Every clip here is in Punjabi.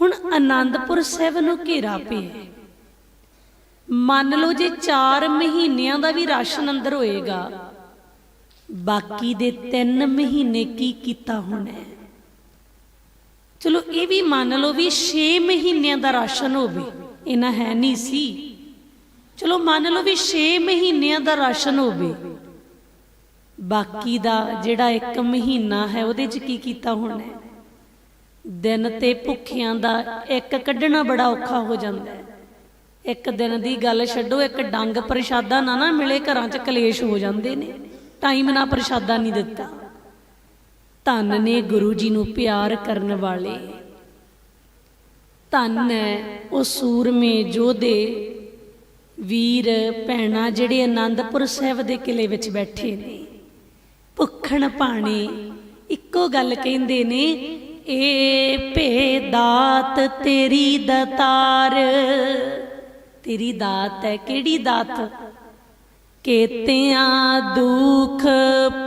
ਹੁਣ ਆਨੰਦਪੁਰ ਸਾਹਿਬ ਨੂੰ ਘੇਰਾ ਪਿਆ। ਮੰਨ ਲਓ ਜੇ 4 ਮਹੀਨਿਆਂ ਦਾ ਵੀ ਰਾਸ਼ਨ ਅੰਦਰ ਹੋਏਗਾ, ਬਾਕੀ ਦੇ 3 ਮਹੀਨੇ ਕੀ ਕੀਤਾ ਹੋਣਾ ਚਲੋ ਇਹ ਵੀ ਮੰਨ ਲਓ ਵੀ 6 ਮਹੀਨਿਆਂ ਦਾ ਰਾਸ਼ਨ ਹੋਵੇ ਇਹਨਾਂ ਹੈ ਨਹੀਂ ਸੀ। ਚਲੋ ਮੰਨ ਲਓ ਵੀ 6 ਮਹੀਨਿਆਂ ਦਾ ਰਾਸ਼ਨ ਹੋਵੇ, ਬਾਕੀ ਦਾ ਜਿਹੜਾ 1 ਮਹੀਨਾ ਹੈ ਉਹਦੇ 'ਚ ਕੀ ਕੀਤਾ ਹੋਣਾ ਦਿਨ ਤੇ ਭੁੱਖਿਆਂ ਦਾ ਇੱਕ ਕੱਢਣਾ ਬੜਾ ਔਖਾ ਹੋ ਜਾਂਦਾ ਹੈ। ਇੱਕ ਦਿਨ ਦੀ ਗੱਲ ਛੱਡੋ, ਇੱਕ ਡੰਗ ਪ੍ਰਸ਼ਾਦਾ ਨਾ ਨਾ ਮਿਲੇ, ਘਰਾਂ 'ਚ ਕਲੇਸ਼ ਹੋ ਜਾਂਦੇ ਨੇ। ਟਾਈਮ ਨਾਲ ਪ੍ਰਸ਼ਾਦਾ ਨਹੀਂ ਦਿੱਤਾ। ਧੰਨ ਨੇ ਗੁਰੂ ਜੀ ਨੂੰ ਪਿਆਰ ਕਰਨ ਵਾਲੇ। ਧੰਨ ਹੈ ਉਹ ਸੂਰਮੇ ਯੋਧੇ ਵੀਰ, ਭੈਣਾ ਜਿਹੜੇ ਆਨੰਦਪੁਰ ਸਾਹਿਬ ਦੇ ਕਿਲੇ ਵਿੱਚ ਬੈਠੇ ਨੇ। ਭੁੱਖਣ ਪਾਣੀ ਇੱਕੋ ਗੱਲ ਕਹਿੰਦੇ ਨੇ ਏ ਭੇ ਦਾਤ ਤੇਰੀ ਦਤਾਰ। ਤੇਰੀ ਦਾਤ ਹੈ ਕਿਹੜੀ ਦਾਤ? ਕੇਤਿਆਂ ਦੁੱਖ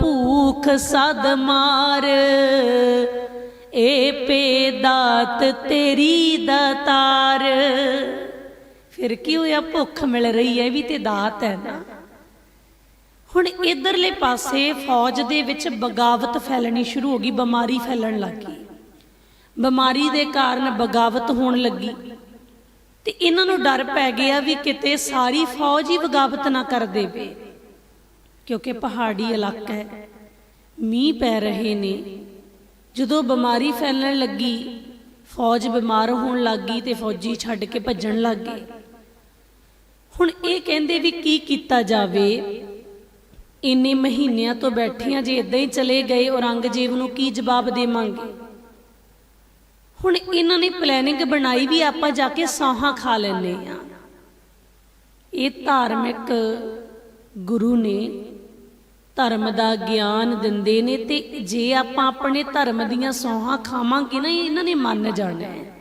ਭੂਖ ਸਦ ਮਾਰ। ਏ ਪੇ ਦਾਤ ਤੇਰੀ ਦਤਾਰ। ਫਿਰ ਕੀ ਹੋਇਆ? ਭੁੱਖ ਮਿਲ ਰਹੀ ਹੈ ਵੀ ਤੇ ਦਾਤ ਹੈ ਨਾ। ਹੁਣ ਇਧਰਲੇ ਪਾਸੇ ਫੌਜ ਦੇ ਵਿੱਚ ਬਗਾਵਤ ਫੈਲਣੀ ਸ਼ੁਰੂ ਹੋ ਗਈ, ਬਿਮਾਰੀ ਫੈਲਣ ਲੱਗੀ ਬਿਮਾਰੀ ਦੇ ਕਾਰਨ ਬਗਾਵਤ ਹੋਣ ਲੱਗੀ। ਤੇ ਇਹਨਾਂ ਨੂੰ ਡਰ ਪੈ ਗਿਆ ਵੀ ਕਿਤੇ ਸਾਰੀ ਫੌਜ ਹੀ ਬਗਾਵਤ ਨਾ ਕਰ ਦੇਵੇ। ਕਿਉਂਕਿ ਪਹਾੜੀ ਇਲਾਕਾ ਹੈ, ਮੀਂਹ ਪੈ ਰਹੇ ਨੇ। ਜਦੋਂ ਬਿਮਾਰੀ ਫੈਲਣ ਲੱਗੀ, ਫੌਜ ਬਿਮਾਰ ਹੋਣ ਲੱਗੀ ਤੇ ਫੌਜੀ ਛੱਡ ਕੇ ਭੱਜਣ ਲੱਗ ਗਏ। ਹੁਣ ਇਹ ਕਹਿੰਦੇ ਵੀ ਕੀ ਕੀਤਾ ਜਾਵੇ? ਇੰਨੇ ਮਹੀਨਿਆਂ ਤੋਂ ਬੈਠੀਆਂ ਜੇ ਇਦਾਂ ਹੀ ਚਲੇ ਗਏ, ਔਰੰਗਜ਼ੇਬ ਨੂੰ ਕੀ ਜਵਾਬ ਦੇਵਾਂਗੇ? ਹੁਣ ਇਹਨਾਂ ਨੇ ਪਲੈਨਿੰਗ ਬਣਾਈ ਵੀ ਆਪਾਂ ਜਾ ਕੇ ਸੌਹਾਂ ਖਾ ਲੈਨੇ ਆ ਇਹ ਧਾਰਮਿਕ ਗੁਰੂ ਨੇ ਧਰਮ ਦਾ ਗਿਆਨ ਦਿੰਦੇ ਨੇ ਤੇ ਜੇ ਆਪਾਂ ਆਪਣੇ ਧਰਮ ਦੀਆਂ ਸੌਹਾਂ ਖਾਵਾਂਗੇ ਨਾ ਇਹਨਾਂ ਨੇ ਮੰਨ ਜਾਣਾ ਹੈ।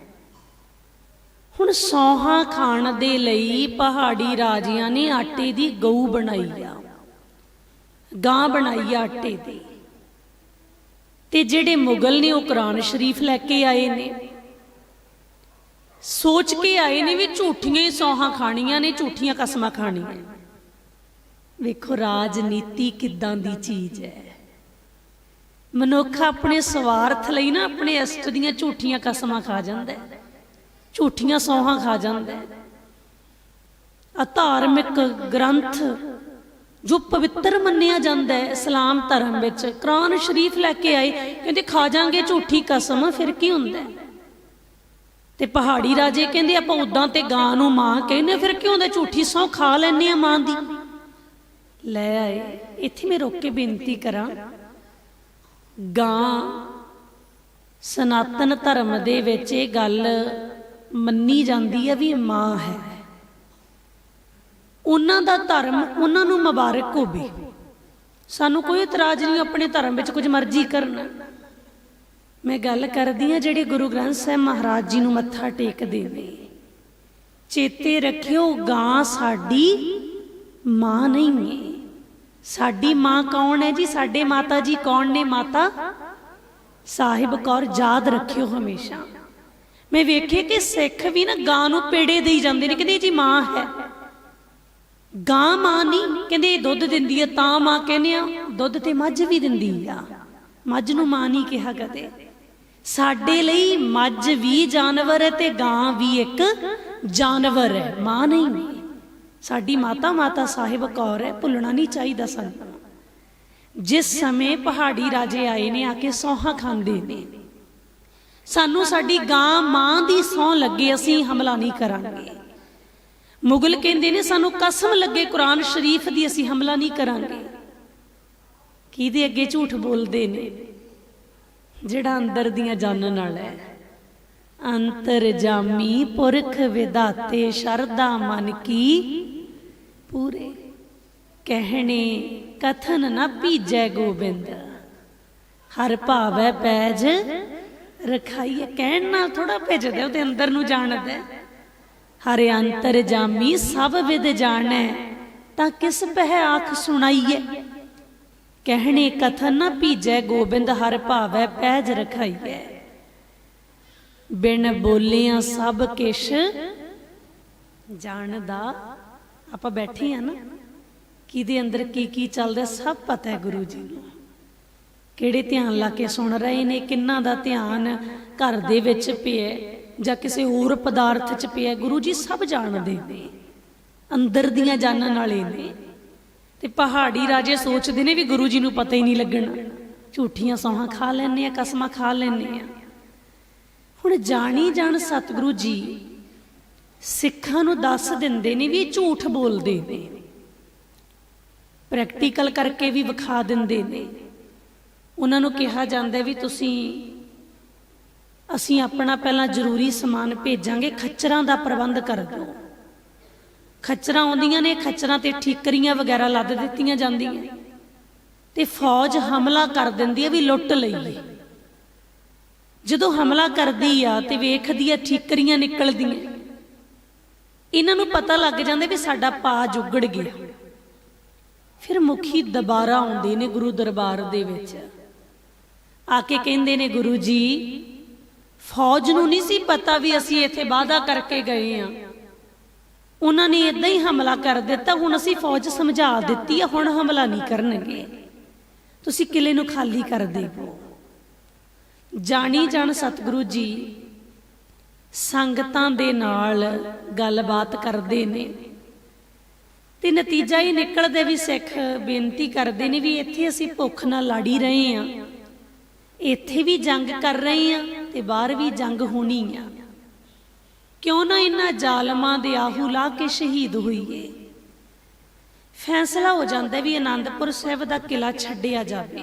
ਹੁਣ ਸੌਹਾਂ ਖਾਣ ਦੇ ਲਈ ਪਹਾੜੀ ਰਾਜਿਆਂ ਨੇ ਆਟੇ ਦੀ ਗਊ ਬਣਾਈ ਆ। ਗਾਂ ਬਣਾਈ ਆ ਆਟੇ ਦੀ। ਤੇ ਜਿਹੜੇ ਮੁਗਲ ਨੇ ਉਹ ਕੁਰਾਨ ਸ਼ਰੀਫ ਲੈ ਕੇ ਆਏ ਨੇ। ਸੋਚ ਕੇ ਆਏ ਨੇ ਵੀ ਝੂਠੀਆਂ ਹੀ ਸੌਹਾਂ ਖਾਣੀਆਂ ਨੇ, ਝੂਠੀਆਂ ਕਸਮਾਂ ਖਾਣੀਆਂ ਵੇਖੋ, ਰਾਜਨੀਤੀ ਕਿੱਦਾਂ ਦੀ ਚੀਜ਼ ਹੈ। ਮਨੁੱਖ ਆਪਣੇ ਸਵਾਰਥ ਲਈ ਨਾ ਆਪਣੇ ਅਸਤ ਦੀਆਂ ਝੂਠੀਆਂ ਕਸਮਾਂ ਖਾ ਜਾਂਦਾ ਹੈ। ਝੂਠੀਆਂ ਸੌਹਾਂ ਖਾ ਜਾਂਦਾ ਹੈ। ਆ ਗ੍ਰੰਥ ਜੋ ਪਵਿੱਤਰ ਮੰਨਿਆ ਜਾਂਦਾ ਹੈ ਇਸਲਾਮ ਧਰਮ ਵਿੱਚ, ਕੁਰਾਨ ਸ਼ਰੀਫ ਲੈ ਕੇ ਆਏ, ਕਹਿੰਦੇ ਖਾ ਜਾਾਂਗੇ ਝੂਠੀ ਕਸਮ, ਫਿਰ ਕੀ ਹੁੰਦਾ ਤੇ ਪਹਾੜੀ ਰਾਜੇ ਕਹਿੰਦੇ ਆਪਾਂ ਉਦਾਂ ਤੇ ਗਾਂ ਨੂੰ ਮਾਂ ਕਹਿੰਦੇ ਫਿਰ ਕਿਉਂ ਹੁੰਦਾ ਝੂਠੀ ਸੌ ਖਾ ਲੈਨੇ ਆ ਮਾਂ ਦੀ। ਲੈ ਆਏ, ਇੱਥੇ ਮੈਂ ਰੋਕ ਕੇ ਬੇਨਤੀ ਕਰਾਂ, ਗਾਂ ਸਨਾਤਨ ਧਰਮ ਦੇ ਵਿੱਚ ਇਹ ਗੱਲ ਮੰਨੀ ਜਾਂਦੀ ਹੈ ਵੀ ਮਾਂ ਹੈ। ਉਹਨਾਂ ਦਾ ਧਰਮ ਉਹਨਾਂ ਨੂੰ ਮੁਬਾਰਕ ਹੋਵੇ। ਸਾਨੂੰ ਕੋਈ ਇਤਰਾਜ਼ ਨਹੀਂ ਆਪਣੇ ਧਰਮ ਵਿੱਚ ਕੁਝ ਮਰਜ਼ੀ ਕਰਨ। ਮੈਂ ਗੱਲ ਕਰਦੀ ਆ ਜਿਹੜੇ ਗੁਰੂ ਗ੍ਰੰਥ ਸਾਹਿਬ ਮਹਾਰਾਜ ਜੀ ਨੂੰ ਮੱਥਾ ਟੇਕਦੇ ਨੇ। ਚੇਤੇ ਰੱਖਿਓ, ਗਾਂ ਸਾਡੀ ਮਾਂ ਨਹੀਂ ਹੈ। ਸਾਡੀ ਮਾਂ ਕੌਣ ਹੈ ਜੀ? ਸਾਡੇ ਮਾਤਾ ਜੀ ਕੌਣ ਨੇ? ਮਾਤਾ ਸਾਹਿਬ ਕੌਰ, ਯਾਦ ਰੱਖਿਓ ਹਮੇਸ਼ਾ। ਮੈਂ ਵੇਖੇ ਕਿ ਸਿੱਖ ਵੀ ਨਾ ਗਾਂ ਨੂੰ ਪੇੜੇ ਦੇਈ ਜਾਂਦੇ ਨੇ, ਕਹਿੰਦੇ ਜੀ ਮਾਂ ਹੈ। ਗਾਂ ਮਾਂ ਨਹੀਂ ਕਹਿੰਦੇ ਇਹ ਦੁੱਧ ਦਿੰਦੀ ਹੈ ਤਾਂ ਮਾਂ ਕਹਿੰਦੇ ਆ, ਦੁੱਧ ਤੇ ਮੱਝ ਵੀ ਦਿੰਦੀ ਆ। ਮੱਝ ਨੂੰ ਮਾਂ ਨਹੀਂ ਕਿਹਾ ਕਦੇ। ਸਾਡੇ ਲਈ ਮੱਝ ਵੀ ਜਾਨਵਰ ਹੈ ਤੇ ਗਾਂ ਵੀ ਇੱਕ ਜਾਨਵਰ ਹੈ। ਮਾਂ ਨਹੀਂ। ਸਾਡੀ ਮਾਤਾ ਮਾਤਾ ਸਾਹਿਬ ਕੌਰ ਹੈ, ਭੁੱਲਣਾ ਨਹੀਂ ਚਾਹੀਦਾ ਸਾਨੂੰ। ਜਿਸ ਸਮੇਂ ਪਹਾੜੀ ਰਾਜੇ ਆਏ ਨੇ, ਆ ਕੇ ਸੌਹਾਂ ਖਾਂਦੇ ਨੇ। ਸਾਨੂੰ ਸਾਡੀ ਗਾਂ ਮਾਂ ਦੀ ਸੌਂ ਲੱਗੇ, ਅਸੀਂ ਹਮਲਾ ਨਹੀਂ ਕਰਾਂਗੇ। ਮੁਗਲ ਕਹਿੰਦੇ ਨੇ, ਸਾਨੂੰ ਕਸਮ ਲੱਗੇ ਕੁਰਾਨ ਸ਼ਰੀਫ ਦੀ ਅਸੀਂ ਹਮਲਾ ਨਹੀਂ ਕਰਾਂਗੇ। ਕਿਹਦੇ ਅੱਗੇ ਝੂਠ ਬੋਲਦੇ ਨੇ? ਜਿਹੜਾ ਅੰਦਰ ਦੀਆਂ ਜਾਣਨ ਵਾਲਾ ਹੈ। ਅੰਤਰ ਜਾਮੀ ਪੁਰਖ ਵਿਦਾਤੇ ਸ਼ਰਦਾ ਮਨ ਕੀ ਪੂਰੇ। ਕਹਿਣੇ, ਕਥਨ ਨਾ ਭੀਜੈ ਗੋਬਿੰਦ। ਹਰ ਭਾਵੈ ਪੈਜ ਰਖਾਈਏ ਕਹਿਣ ਨਾਲ ਥੋੜਾ ਭੇਜਦੇ, ਉਹਦੇ ਅੰਦਰ ਨੂੰ ਜਾਣਦਾ। ਹੈ। ਹਰੇ ਅੰਤਰ ਜਾਮੀ ਸਭ ਵਿਦ ਜਾਣੈ, ਤਾਂ ਕਿਸ ਪਹਿ ਆਖ ਸੁਣਾਈਏ ਕਹਿਣੇ ਕਥਨ ਨਾ ਭੀਜੈ, ਗੋਬਿੰਦ ਹਰ ਭਾਵੈ ਪੈਜ ਰਖਾਈਐ। ਬਿਨ ਬੋਲਿਆਂ ਸਭ ਕਿਛ ਜਾਣਦਾ, ਆਪਾਂ ਬੈਠੇ ਆ ਨਾ, ਕਿਹਦੇ ਅੰਦਰ ਕੀ ਕੀ ਚੱਲਦਾ ਸਭ ਪਤਾ ਹੈ ਗੁਰੂ ਜੀ ਨੂੰ। ਕਿਹੜੇ ਧਿਆਨ ਲਾ ਕੇ ਸੁਣ ਰਹੇ ਨੇ, ਕਿੰਨਾ ਦਾ ਧਿਆਨ ਘਰ ਦੇ ਵਿੱਚ ਪਿਆ ਜਾਂ ਕਿਸੇ ਹੋਰ ਪਦਾਰਥ 'ਚ ਪਿਆ, ਗੁਰੂ ਜੀ ਸਭ ਜਾਣਦੇ। ਨੇ ਅੰਦਰ ਦੀਆਂ ਜਾਣਨ ਵਾਲੇ ਨੇ। ਤੇ ਪਹਾੜੀ ਰਾਜੇ ਸੋਚਦੇ ਨੇ ਵੀ ਗੁਰੂ ਜੀ ਨੂੰ ਪਤਾ ਹੀ ਨਹੀਂ ਲੱਗਣਾ। ਝੂਠੀਆਂ ਸੌਹਾਂ ਖਾ ਲੈਣੇ ਆ, ਕਸਮਾਂ ਖਾ ਲੈਣੇ ਆ। ਹੁਣ ਜਾਣੀ ਜਾਣ ਸਤਿਗੁਰੂ ਜੀ, ਸਿੱਖਾਂ ਨੂੰ ਦੱਸ ਦਿੰਦੇ ਨੇ ਵੀ ਝੂਠ ਬੋਲਦੇ ਨੇ। ਪ੍ਰੈਕਟੀਕਲ ਕਰਕੇ ਵੀ ਵਿਖਾ ਦਿੰਦੇ ਨੇ। ਉਹਨਾਂ ਨੂੰ ਕਿਹਾ ਜਾਂਦਾ ਵੀ ਤੁਸੀਂ ਅਸੀਂ ਆਪਣਾ ਪਹਿਲਾਂ ਜ਼ਰੂਰੀ ਸਮਾਨ ਭੇਜਾਂਗੇ, ਖੱਚਰਾਂ ਦਾ ਪ੍ਰਬੰਧ ਕਰ ਦਿਓ। ਖੱਚਰਾਂ ਆਉਂਦੀਆਂ ਨੇ, ਖੱਚਰਾਂ ਤੇ ਠੀਕਰੀਆਂ ਵਗੈਰਾ ਲੱਦ ਦਿੱਤੀਆਂ ਜਾਂਦੀਆਂ। ਤੇ ਫੌਜ ਹਮਲਾ ਕਰ ਦਿੰਦੀ ਹੈ ਵੀ ਲੁੱਟ ਲਈ ਜਦੋਂ ਹਮਲਾ ਕਰਦੀ ਆ ਤੇ ਵੇਖਦੀ ਆ ਠੀਕਰੀਆਂ ਨਿਕਲਦੀਆਂ। ਇਹਨਾਂ ਨੂੰ ਪਤਾ ਲੱਗ ਜਾਂਦਾ ਵੀ ਸਾਡਾ ਪਾ ਜੁਗੜ ਗਿਆ। ਫਿਰ ਮੁਖੀ ਦੁਬਾਰਾ ਆਉਂਦੇ ਨੇ ਗੁਰੂ ਦਰਬਾਰ ਦੇ ਵਿੱਚ। ਆ ਕੇ ਕਹਿੰਦੇ ਨੇ, ਗੁਰੂ ਜੀ ਫੌਜ ਨੂੰ ਨਹੀਂ ਸੀ ਪਤਾ ਵੀ ਅਸੀਂ ਇੱਥੇ ਵਾਅਦਾ ਕਰਕੇ ਗਏ ਆ ਉਹਨਾਂ ਨੇ ਇਦਾਂ ਹੀ ਹਮਲਾ ਕਰ ਦਿੱਤਾ, ਹੁਣ ਅਸੀਂ ਫੌਜ ਸਮਝਾ ਦਿੱਤੀ ਆ, ਹੁਣ ਹਮਲਾ ਨਹੀਂ ਕਰਨਗੇ। ਤੁਸੀਂ ਕਿਲੇ ਨੂੰ ਖਾਲੀ ਕਰ ਦੇਵੋ। ਜਾਣੀ ਜਾਣ ਸਤਿਗੁਰੂ ਜੀ, ਸੰਗਤਾਂ ਦੇ ਨਾਲ ਗੱਲਬਾਤ ਕਰਦੇ ਨੇ ਤੇ ਨਤੀਜਾ ਇਹ ਨਿਕਲਦੇ ਵੀ ਸਿੱਖ ਬੇਨਤੀ ਕਰਦੇ ਨੇ ਵੀ ਇੱਥੇ ਅਸੀਂ ਭੁੱਖ ਨਾਲ ਲੜੀ ਰਹੇ ਆ ਇੱਥੇ ਵੀ ਜੰਗ ਕਰ ਰਹੇ ਆ ਤੇ ਬਾਹਰ ਵੀ ਜੰਗ ਹੋਣੀ ਆ। ਕਿਉਂ ਨਾ ਇਹਨਾਂ ਜ਼ਾਲਮਾਂ ਦੇ ਆਹੂ ਲਾ ਕੇ ਸ਼ਹੀਦ ਹੋਈਏ? ਫੈਸਲਾ ਹੋ ਜਾਂਦਾ ਵੀ ਆਨੰਦਪੁਰ ਸਾਹਿਬ ਦਾ ਕਿਲਾ ਛੱਡਿਆ ਜਾਵੇ।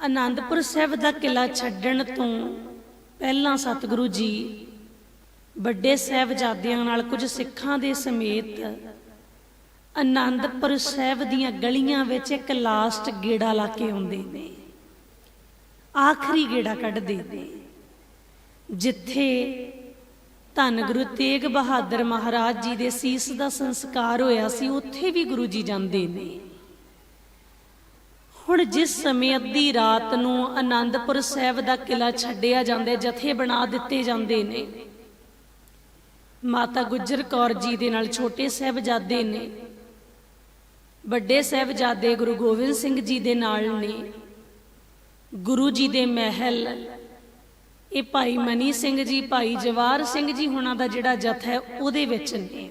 ਆਨੰਦਪੁਰ ਸਾਹਿਬ ਦਾ ਕਿਲਾ ਛੱਡਣ ਤੋਂ ਪਹਿਲਾਂ ਸਤਿਗੁਰੂ ਜੀ ਵੱਡੇ ਸਾਹਿਬਜ਼ਾਦਿਆਂ ਨਾਲ ਕੁਝ ਸਿੱਖਾਂ ਦੇ ਸਮੇਤ ਆਨੰਦਪੁਰ ਸਾਹਿਬ ਦੀਆਂ ਗਲੀਆਂ ਵਿੱਚ ਇੱਕ ਲਾਸਟ ਗੇੜਾ ਲਾ ਕੇ ਆਉਂਦੇ ਨੇ। ਆਖਰੀ ਗੇੜਾ ਕੱਢਦੇ। ਨੇ ਜਿੱਥੇ ਧੰਨ ਗੁਰੂ ਤੇਗ ਬਹਾਦਰ ਮਹਾਰਾਜ ਜੀ ਦੇ ਸੀਸ ਦਾ ਸੰਸਕਾਰ ਹੋਇਆ ਸੀ, ਉੱਥੇ ਵੀ ਗੁਰੂ ਜੀ ਜਾਂਦੇ ਨੇ। ਹੁਣ ਜਿਸ ਸਮੇਂ ਅੱਧੀ ਰਾਤ ਨੂੰ ਆਨੰਦਪੁਰ ਸਾਹਿਬ ਦਾ ਕਿਲਾ ਛੱਡਿਆ ਜਾਂਦਾ ਜਥੇ ਬਣਾ ਦਿੱਤੇ ਜਾਂਦੇ ਨੇ। ਮਾਤਾ ਗੁਜਰ ਕੌਰ ਜੀ ਦੇ ਨਾਲ ਛੋਟੇ ਸਾਹਿਬਜ਼ਾਦੇ ਨੇ। ਵੱਡੇ ਸਾਹਿਬਜ਼ਾਦੇ ਗੁਰੂ ਗੋਬਿੰਦ ਸਿੰਘ ਜੀ ਦੇ ਨਾਲ ਨੇ। ਗੁਰੂ ਜੀ ਦੇ ਮਹਿਲ। ਇਹ ਭਾਈ ਮਨੀ ਸਿੰਘ ਜੀ, ਭਾਈ ਜਵਾਰ ਸਿੰਘ ਜੀ ਹੁਣਾਂ ਦਾ ਜਿਹੜਾ ਜਥਾ ਹੈ, ਉਹਦੇ ਵਿੱਚ ਨੇ।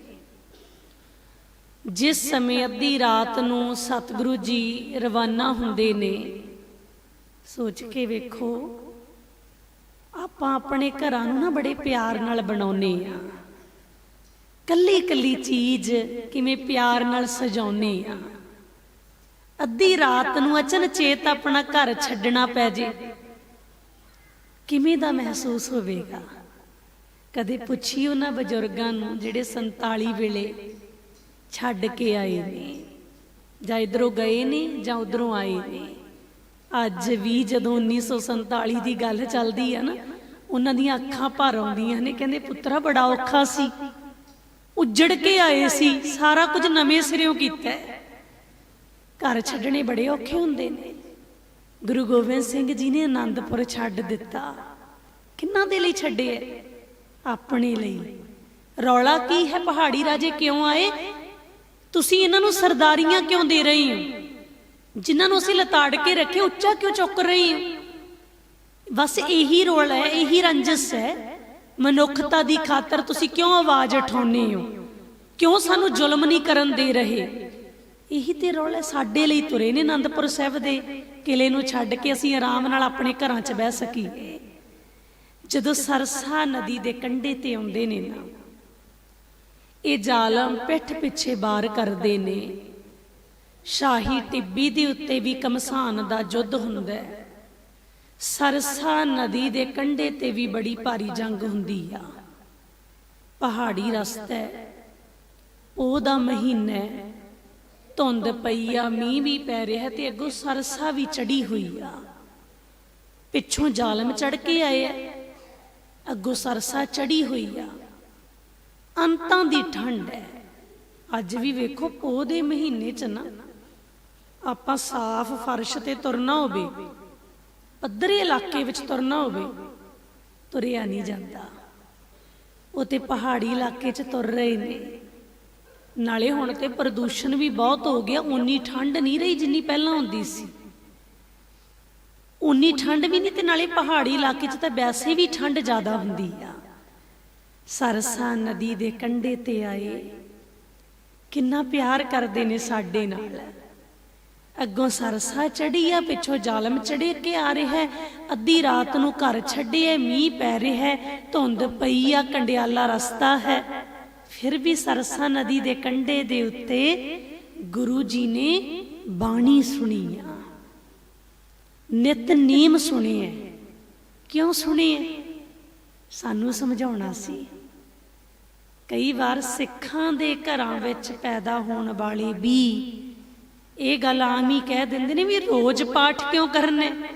ਜਿਸ ਸਮੇਂ ਅੱਧੀ ਰਾਤ ਨੂੰ ਸਤਿਗੁਰੂ ਜੀ ਰਵਾਨਾ ਹੁੰਦੇ ਨੇ, ਸੋਚ ਕੇ ਵੇਖੋ, ਆਪਾਂ ਆਪਣੇ ਘਰਾਂ ਨੂੰ ਨਾ ਬੜੇ ਪਿਆਰ ਨਾਲ ਬਣਾਉਨੇ ਆ ਕੱਲੀ ਕੱਲੀ ਚੀਜ਼ ਕਿਵੇਂ ਪਿਆਰ ਨਾਲ ਸਜਾਉਨੇ ਆ ਅੱਧੀ ਰਾਤ ਨੂੰ ਅਚਨਚੇਤ ਆਪਣਾ ਘਰ ਛੱਡਣਾ ਪੈ ਜੇ। ਕਿਵੇਂ ਦਾ ਮਹਿਸੂਸ ਹੋਵੇਗਾ? ਕਦੇ ਪੁੱਛੀ ਉਹਨਾਂ ਬਜ਼ੁਰਗਾਂ ਨੂੰ ਜਿਹੜੇ 47 ਵੇਲੇ ਛੱਡ ਕੇ ਆਏ ਨੇ, ਜਾਂ ਇਧਰੋਂ ਗਏ ਨੇ, ਜਾਂ ਉਧਰੋਂ ਆਏ ਨੇ। ਅੱਜ ਵੀ ਜਦੋਂ 1947 ਦੀ ਗੱਲ ਚੱਲਦੀ ਆ ਨਾ, ਉਹਨਾਂ ਦੀਆਂ ਅੱਖਾਂ ਭਰ ਆਉਂਦੀਆਂ ਨੇ, ਕਹਿੰਦੇ ਪੁੱਤਰਾ ਬੜਾ ਔਖਾ ਸੀ। ਉੱਜੜ ਕੇ ਆਏ ਸੀ, ਸਾਰਾ ਕੁਝ ਨਵੇਂ ਸਿਰਿਓਂ ਕੀਤਾ ਹੈ। ਘਰ ਛੱਡਣੇ ਬੜੇ ਔਖੇ ਹੁੰਦੇ ਨੇ। ਗੁਰੂ ਗੋਬਿੰਦ ਸਿੰਘ ਜੀ ਨੇ ਆਨੰਦਪੁਰ ਛੱਡ ਦਿੱਤਾ। ਕਿੰਨਾ ਦੇ ਲਈ ਛੱਡਿਆ ਆਪਣੇ ਲਈ। ਰੌਲਾ ਕੀ ਹੈ ਪਹਾੜੀ ਰਾਜੇ ਕਿਉਂ ਆਏ? ਤੁਸੀਂ ਇਹਨਾਂ ਨੂੰ ਸਰਦਾਰੀਆਂ ਕਿਉਂ ਦੇ ਰਹੇ ਹੋ? ਜਿਨ੍ਹਾਂ ਨੂੰ ਅਸੀਂ ਲਤਾੜ ਕੇ ਰੱਖੇ, ਉੱਚਾ ਕਿਉਂ ਚੁੱਕ ਰਹੇ ਹੋ? ਬਸ ਇਹੀ ਰੋਲ ਹੈ, ਇਹੀ ਰੰਜਸ ਹੈ। ਮਨੁੱਖਤਾ ਦੀ ਖਾਤਰ ਤੁਸੀਂ ਕਿਉਂ ਆਵਾਜ਼ ਉਠਾਉਂਦੇ ਹੋ? ਕਿਉਂ ਸਾਨੂੰ ਜ਼ੁਲਮ ਨਹੀਂ ਕਰਨ ਦੇ ਰਹੇ? ਇਹੀ ਤੇ ਰੌਲਾ ਸਾਡੇ ਲਈ ਤੁਰੇ ਨੇ ਆਨੰਦਪੁਰ ਸਾਹਿਬ ਦੇ। ਕਿਲੇ ਨੂੰ ਛੱਡ ਕੇ ਅਸੀਂ ਆਰਾਮ ਨਾਲ ਆਪਣੇ ਘਰਾਂ 'ਚ ਬਹਿ ਸਕੀਏ। ਜਦੋਂ ਸਰਸਾ ਨਦੀ ਦੇ ਕੰਢੇ ਤੇ ਆਉਂਦੇ ਨੇ ਨਾ, ਇਹ ਜ਼ਾਲਮ ਪਿੱਠ ਪਿੱਛੇ ਬਾਰ ਕਰਦੇ ਨੇ। ਸ਼ਾਹੀ ਟਿੱਬੀ ਦੇ ਉੱਤੇ ਵੀ ਕਮਸਾਨ ਦਾ ਯੁੱਧ ਹੁੰਦਾ ਹੈ। ਸਰਸਾ ਨਦੀ ਦੇ ਕੰਢੇ ਤੇ ਵੀ ਬੜੀ ਭਾਰੀ ਜੰਗ ਹੁੰਦੀ ਆ। ਪਹਾੜੀ ਰਸਤਾ ਹੈ ਉਹਦਾ ਮਹੀਨਾ ਹੈ ਧੁੰਦ ਪਈ ਆ, ਮੀਂਹ ਵੀ ਪੈ ਰਿਹਾ ਤੇ ਅੱਗੋਂ ਸਰਸਾ ਵੀ ਚੜੀ ਹੋਈ ਆ। ਪਿੱਛੋਂ ਜ਼ਾਲਮ ਚੜ ਕੇ ਆਏ ਆ, ਅੱਗੋਂ ਸਰਸਾ ਚੜੀ ਹੋਈ ਆ। ਅੰਤਾਂ ਦੀ ਠੰਡ ਹੈ ਅੱਜ ਵੀ ਵੇਖੋ ਪੋਹ ਦੇ ਮਹੀਨੇ ਚ ਨਾ। ਆਪਾਂ ਸਾਫ਼ ਫਰਸ਼ ਤੇ ਤੁਰਨਾ ਹੋਵੇ, ਪੱਧਰੇ ਇਲਾਕੇ ਵਿੱਚ ਤੁਰਨਾ ਹੋਵੇ, ਤੁਰਿਆ ਨਹੀਂ ਜਾਂਦਾ। ਉਹ ਤੇ ਪਹਾੜੀ ਇਲਾਕੇ 'ਚ ਤੁਰ ਰਹੇ ਨੇ। ਨਾਲੇ ਹੁਣ ਤੇ ਪ੍ਰਦੂਸ਼ਣ ਵੀ ਬਹੁਤ ਹੋ ਗਿਆ ਉਨੀ ਠੰਡ ਨਹੀਂ ਰਹੀ ਜਿੰਨੀ ਪਹਿਲਾਂ ਹੁੰਦੀ ਸੀ। ਉਨੀ ਠੰਡ ਵੀ ਨਹੀਂ ਤੇ ਨਾਲੇ ਪਹਾੜੀ ਇਲਾਕੇ 'ਚ ਤਾਂ ਵੈਸੇ ਵੀ ਠੰਡ ਜ਼ਿਆਦਾ ਹੁੰਦੀ ਆ। ਸਰਸਾ ਨਦੀ ਦੇ ਕੰਢੇ ਤੇ ਆਏ, ਕਿੰਨਾ ਪਿਆਰ ਕਰਦੇ ਨੇ ਸਾਡੇ ਨਾਲ। ਅੱਗੋਂ ਸਰਸਾ ਚੜੀ ਆ, ਪਿੱਛੋਂ ਜ਼ਾਲਮ ਚੜੇ ਕੇ ਆ ਰਿਹਾ ਹੈ, ਅੱਧੀ ਰਾਤ ਨੂੰ ਘਰ ਛੱਡਿਆ, ਮੀਂਹ ਪੈ ਰਿਹਾ ਹੈ, ਧੁੰਦ ਪਈ ਆ, ਕੰਡਿਆਲਾ ਰਸਤਾ ਹੈ। ਫਿਰ ਵੀ ਸਰਸਾ ਨਦੀ ਦੇ ਕੰਢੇ ਦੇ ਉੱਤੇ ਗੁਰੂ ਜੀ ਨੇ ਬਾਣੀ ਸੁਣੀ ਆ। ਨਿਤਨੇਮ ਹੈ ਕਿਉਂ ਸੁਣੀਏ ਸਾਨੂੰ ਸਮਝਾਉਣਾ ਸੀ। ਕਈ ਵਾਰ ਸਿੱਖਾਂ ਦੇ ਘਰਾਂ ਵਿੱਚ ਪੈਦਾ ਹੋਣ ਵਾਲੇ ਵੀ ਇਹ ਗੱਲ ਆਮ ਹੀ ਕਹਿ ਦਿੰਦੇ ਨੇ ਵੀ ਰੋਜ਼ ਪਾਠ ਕਿਉਂ ਕਰਨਾ ਹੈ?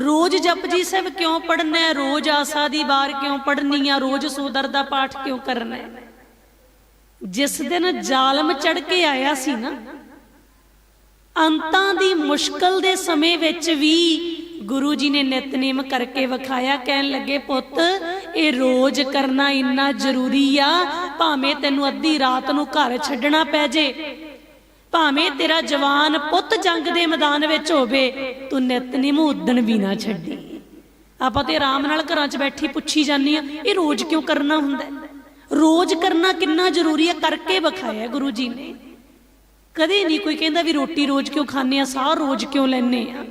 ਰੋਜ਼ ਜਪਜੀ ਸਾਹਿਬ ਕਿਉਂ ਪੜ੍ਹਨਾ ਹੈ? ਰੋਜ਼ ਆਸਾ ਦੀ ਵਾਰ ਕਿਉਂ ਪੜ੍ਹਨੀ ਆ? ਰੋਜ਼ ਸੂਦਰ ਦਾ ਪਾਠ ਕਿਉਂ ਕਰਨਾ ਹੈ? ਜਿਸ ਦਿਨ ਜ਼ਾਲਮ ਚੜ ਕੇ ਆਇਆ ਸੀ ਨਾ, ਅੰਤਾਂ ਦੀ ਮੁਸ਼ਕਲ ਦੇ ਸਮੇਂ ਵਿੱਚ ਵੀ ਗੁਰੂ ਜੀ ਨੇ ਨਿਤਨੇਮ ਕਰਕੇ ਵਿਖਾਇਆ, ਕਹਿਣ ਲੱਗੇ, ਪੁੱਤ, ਇਹ ਰੋਜ਼ ਕਰਨਾ ਇੰਨਾ ਜ਼ਰੂਰੀ ਆ, ਭਾਵੇਂ ਤੈਨੂੰ ਅੱਧੀ ਰਾਤ ਨੂੰ ਘਰ ਛੱਡਣਾ ਪੈ ਜੇ। ਭਾਵੇਂ ਤੇਰਾ ਜਵਾਨ ਪੁੱਤ ਜੰਗ ਦੇ ਮੈਦਾਨ ਵਿੱਚ ਹੋਵੇ, ਤੂੰ ਨਿਤਨੇਮ ਉਦਣ ਵੀ ਨਾ ਛੱਡੀ। ਆਪਾਂ ਤੇ ਆਰਾਮ ਨਾਲ ਘਰਾਂ 'ਚ ਬੈਠੀ ਪੁੱਛੀ ਜਾਂਦੀ ਆ ਇਹ ਰੋਜ਼ ਕਿਉਂ ਕਰਨਾ ਹੁੰਦਾ ਰੋਜ਼ ਕਰਨਾ ਕਿੰਨਾ ਜ਼ਰੂਰੀ ਹੈ? ਕਰਕੇ ਵਿਖਾਇਆ ਗੁਰੂ ਜੀ ਨੇ। ਕਦੇ ਨਹੀਂ ਕੋਈ ਕਹਿੰਦਾ ਵੀ ਰੋਟੀ ਰੋਜ਼ ਕਿਉਂ ਖਾਂਦੇ ਆ ਸਾਹ ਰੋਜ਼ ਕਿਉਂ ਲੈਨੇ ਆ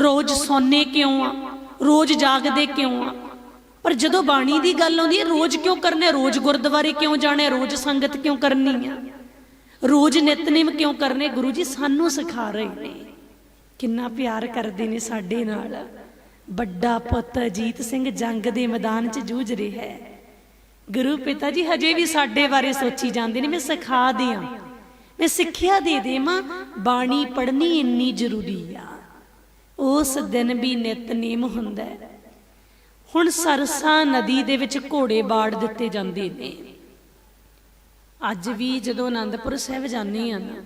ਰੋਜ਼ ਸੌਂਨੇ ਕਿਉਂ ਆ ਰੋਜ਼ ਜਾਗਦੇ ਕਿਉਂ ਆ ਪਰ ਜਦੋਂ ਬਾਣੀ ਦੀ ਗੱਲ ਆਉਂਦੀ ਹੈ, ਰੋਜ਼ ਕਿਉਂ ਕਰਨਾ? ਰੋਜ਼ ਗੁਰਦੁਆਰੇ ਕਿਉਂ ਜਾਣਾ ਰੋਜ਼ ਸੰਗਤ ਕਿਉਂ ਕਰਨੀ ਆ ਰੋਜ਼ ਨਿਤਨੇਮ ਕਿਉਂ ਕਰਨੇ? ਗੁਰੂ ਜੀ ਸਾਨੂੰ ਸਿਖਾ ਰਹੇ ਨੇ। ਕਿੰਨਾ ਪਿਆਰ ਕਰਦੇ ਨੇ ਸਾਡੇ ਨਾਲ। ਵੱਡਾ ਪੁੱਤ ਅਜੀਤ ਸਿੰਘ ਜੰਗ ਦੇ ਮੈਦਾਨ 'ਚ ਜੂਝ ਰਿਹਾ ਹੈ। ਗੁਰੂ ਪਿਤਾ ਜੀ, ਹਜੇ ਵੀ ਸਾਡੇ ਬਾਰੇ ਸੋਚੀ ਜਾਂਦੇ ਨੇ। ਮੈਂ ਸਿਖਾ ਦਿਆਂ। ਮੈਂ ਸਿੱਖਿਆ ਦੇ ਦੇਵਾਂ। ਬਾਣੀ ਪੜ੍ਹਨੀ ਇੰਨੀ ਜ਼ਰੂਰੀ ਆ। ਉਸ ਦਿਨ ਵੀ ਨਿਤਨੇਮ ਹੁੰਦਾ ਹੁਣ ਸਰਸਾ ਨਦੀ ਦੇ ਵਿੱਚ ਘੋੜੇ ਬਾੜ ਦਿੱਤੇ ਜਾਂਦੇ ਨੇ। ਅੱਜ ਵੀ ਜਦੋਂ ਆਨੰਦਪੁਰ ਸਾਹਿਬ ਜਾਂਦੇ ਆ ਨਾ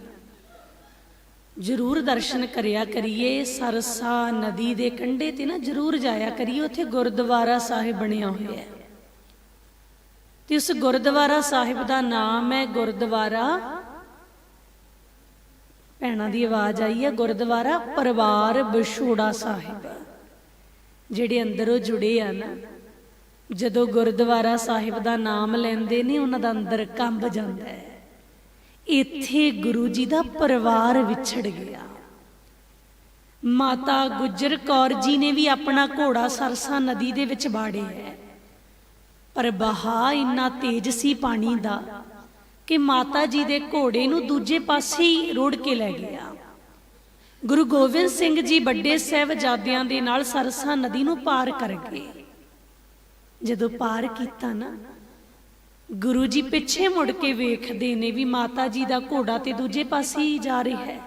ਜ਼ਰੂਰ ਦਰਸ਼ਨ ਕਰਿਆ ਕਰੀਏ। ਸਰਸਾ ਨਦੀ ਦੇ ਕੰਢੇ ਤੇ ਨਾ ਜ਼ਰੂਰ ਜਾਇਆ ਕਰੀਏ। ਉੱਥੇ ਗੁਰਦੁਆਰਾ ਸਾਹਿਬ ਬਣਿਆ ਹੋਇਆ ਹੈ। ਤੇ ਉਸ ਗੁਰਦੁਆਰਾ ਸਾਹਿਬ ਦਾ ਨਾਮ ਹੈ ਗੁਰਦੁਆਰਾ। ਭੈਣਾਂ ਦੀ ਆਵਾਜ਼ ਆਈ ਹੈ, ਗੁਰਦੁਆਰਾ ਪਰਿਵਾਰ ਵਿਛੋੜਾ ਸਾਹਿਬ। ਜਿਹੜੇ ਅੰਦਰੋਂ ਜੁੜੇ ਆ ਨਾ ਜਦੋਂ ਗੁਰਦੁਆਰਾ ਸਾਹਿਬ ਦਾ ਨਾਮ ਲੈਂਦੇ ਨੇ, ਉਹਨਾਂ ਦਾ ਅੰਦਰ ਕੰਬ ਜਾਂਦਾ ਹੈ। ਇੱਥੇ ਗੁਰੂ ਜੀ ਦਾ ਪਰਿਵਾਰ ਵਿਛੜ ਗਿਆ। ਮਾਤਾ ਗੁਜਰ ਕੌਰ ਜੀ ਨੇ ਵੀ ਆਪਣਾ ਘੋੜਾ ਸਰਸਾ ਨਦੀ ਦੇ ਵਿੱਚ ਬਾੜਿਆ ਹੈ। ਪਰ ਬਹਾ ਇੰਨਾ ਤੇਜ਼ ਸੀ ਪਾਣੀ ਦਾ ਕਿ ਮਾਤਾ ਜੀ ਦੇ ਘੋੜੇ ਨੂੰ ਦੂਜੇ ਪਾਸੇ ਹੀ ਰੋੜ ਕੇ ਲੈ ਗਿਆ। ਗੁਰੂ ਗੋਬਿੰਦ ਸਿੰਘ ਜੀ ਵੱਡੇ ਸਾਹਿਬਜ਼ਾਦਿਆਂ ਦੇ ਨਾਲ ਸਰਸਾ ਨਦੀ ਨੂੰ ਪਾਰ ਕਰ ਗਏ। ਜਦੋਂ ਪਾਰ ਕੀਤਾ ਨਾ, ਗੁਰੂ ਜੀ ਪਿੱਛੇ ਮੁੜ ਕੇ ਵੇਖਦੇ ਨੇ ਵੀ ਮਾਤਾ ਜੀ ਦਾ ਘੋੜਾ ਤੇ ਦੂਜੇ ਪਾਸੇ ਹੀ ਜਾ ਰਿਹਾ ਹੈ।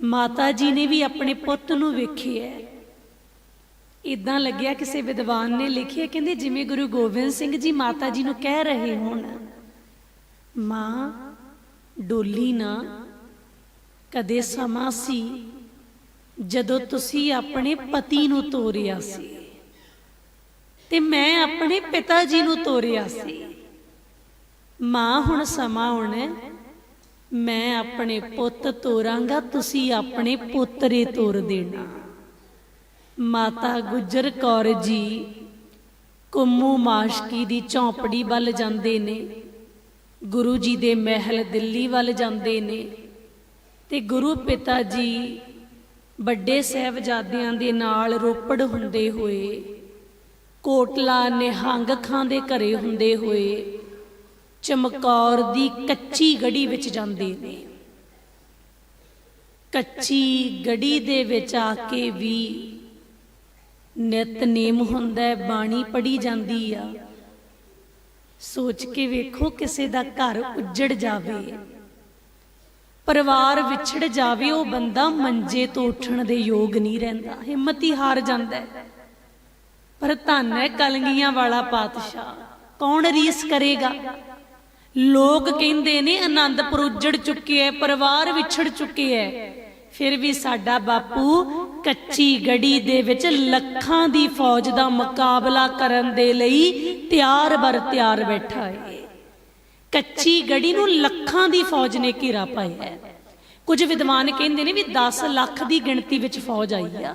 ਮਾਤਾ ਜੀ ਨੇ ਵੀ ਆਪਣੇ ਪੁੱਤ ਨੂੰ ਵੇਖਿਆ ਇਦਾਂ ਲੱਗਿਆ ਕਿਸੇ ਵਿਦਵਾਨ ਨੇ ਲਿਖਿਆ, ਕਹਿੰਦੇ ਜਿਵੇਂ ਗੁਰੂ ਗੋਬਿੰਦ ਸਿੰਘ ਜੀ ਮਾਤਾ ਜੀ ਨੂੰ ਕਹਿ ਰਹੇ ਹੋਣ, ਮਾਂ, ਡੋਲੀ ਨਾ, ਕਦੇ ਸਮਾਂ ਸੀ ਜਦੋਂ ਤੁਸੀਂ ਆਪਣੇ ਪਤੀ ਨੂੰ ਤੋਰਿਆ ਸੀ? ਤੇ ਮੈਂ ਆਪਣੇ ਪਿਤਾ ਜੀ ਨੂੰ ਤੋਰਿਆ ਸੀ। ਮਾਂ ਹੁਣ ਸਮਾਂ ਹੁਣ ਮੈਂ ਆਪਣੇ ਪੁੱਤ ਤੋਰਾਂਗਾ, ਤੁਸੀਂ ਆਪਣੇ ਪੁੱਤਰੇ ਤੋਰ ਦੇਣਾ। ਮਾਤਾ ਗੁਜਰ ਕੌਰ ਜੀ ਕੁੰਮੂ ਮਾਸ਼ਕੀ ਦੀ ਝੌਂਪੜੀ ਵੱਲ ਜਾਂਦੇ ਨੇ, ਗੁਰੂ ਜੀ ਦੇ ਮਹਿਲ ਦਿੱਲੀ ਵੱਲ ਜਾਂਦੇ ਨੇ ਤੇ ਗੁਰੂ ਪਿਤਾ ਜੀ ਵੱਡੇ ਸਾਹਿਬਜ਼ਾਦਿਆਂ ਦੇ ਨਾਲ ਰੋਪੜ ਹੁੰਦੇ ਹੋਏ ਕੋਟਲਾ ਨਿਹੰਗ ਖਾਂ ਦੇ ਘਰੇ ਹੁੰਦੇ ਹੋਏ ਚਮਕੌਰ ਦੀ ਕੱਚੀ ਗੜੀ ਵਿੱਚ ਜਾਂਦੇ ਨੇ। ਕੱਚੀ ਗੜੀ ਦੇ ਵਿੱਚ ਆ ਕੇ ਵੀ ਨਿਤਨੇਮ ਹੁੰਦਾ ਹੈ, ਬਾਣੀ ਪੜੀ ਜਾਂਦੀ ਆ। ਸੋਚ ਕੇ ਵੇਖੋ ਕਿਸੇ ਦਾ ਘਰ ਉੱਜੜ ਜਾਵੇ, ਪਰਿਵਾਰ ਵਿਛੜ ਜਾਵੇ, ਉਹ ਬੰਦਾ ਮੰਜੇ ਤੋਂ ਉੱਠਣ ਦੇ ਯੋਗ ਨਹੀਂ ਰਹਿੰਦਾ, ਹਿੰਮਤ ਹੀ ਹਾਰ ਜਾਂਦਾ ਹੈ। ਪਰ ਧੰਨ ਹੈ ਕਲੰਗੀਆਂ ਵਾਲਾ ਪਾਤਸ਼ਾਹ। ਕੌਣ ਰੀਸ ਕਰੇਗਾ? ਲੋਕ ਕਹਿੰਦੇ ਨੇ ਆਨੰਦਪੁਰ ਉੱਜੜ ਚੁੱਕੇ ਐ, ਪਰਿਵਾਰ ਵਿਛੜ ਚੁੱਕੇ ਐ। ਫਿਰ ਵੀ ਸਾਡਾ ਬਾਪੂ ਕੱਚੀ ਗੜੀ ਦੇ ਵਿੱਚ ਲੱਖਾਂ ਦੀ ਫੌਜ ਦਾ ਮੁਕਾਬਲਾ ਕਰਨ ਦੇ ਲਈ ਤਿਆਰ ਬਰ ਤਿਆਰ ਬੈਠਾ ਹੈ ਕੱਚੀ ਗੜੀ ਨੂੰ ਲੱਖਾਂ ਦੀ ਫੌਜ ਨੇ ਘੇਰਾ ਪਾਇਆ ਹੈ ਕੁਝ ਵਿਦਵਾਨ ਕਹਿੰਦੇ ਨੇ ਵੀ 10 ਲੱਖ ਦੀ ਗਿਣਤੀ ਵਿੱਚ ਫੌਜ ਆਈ ਆ।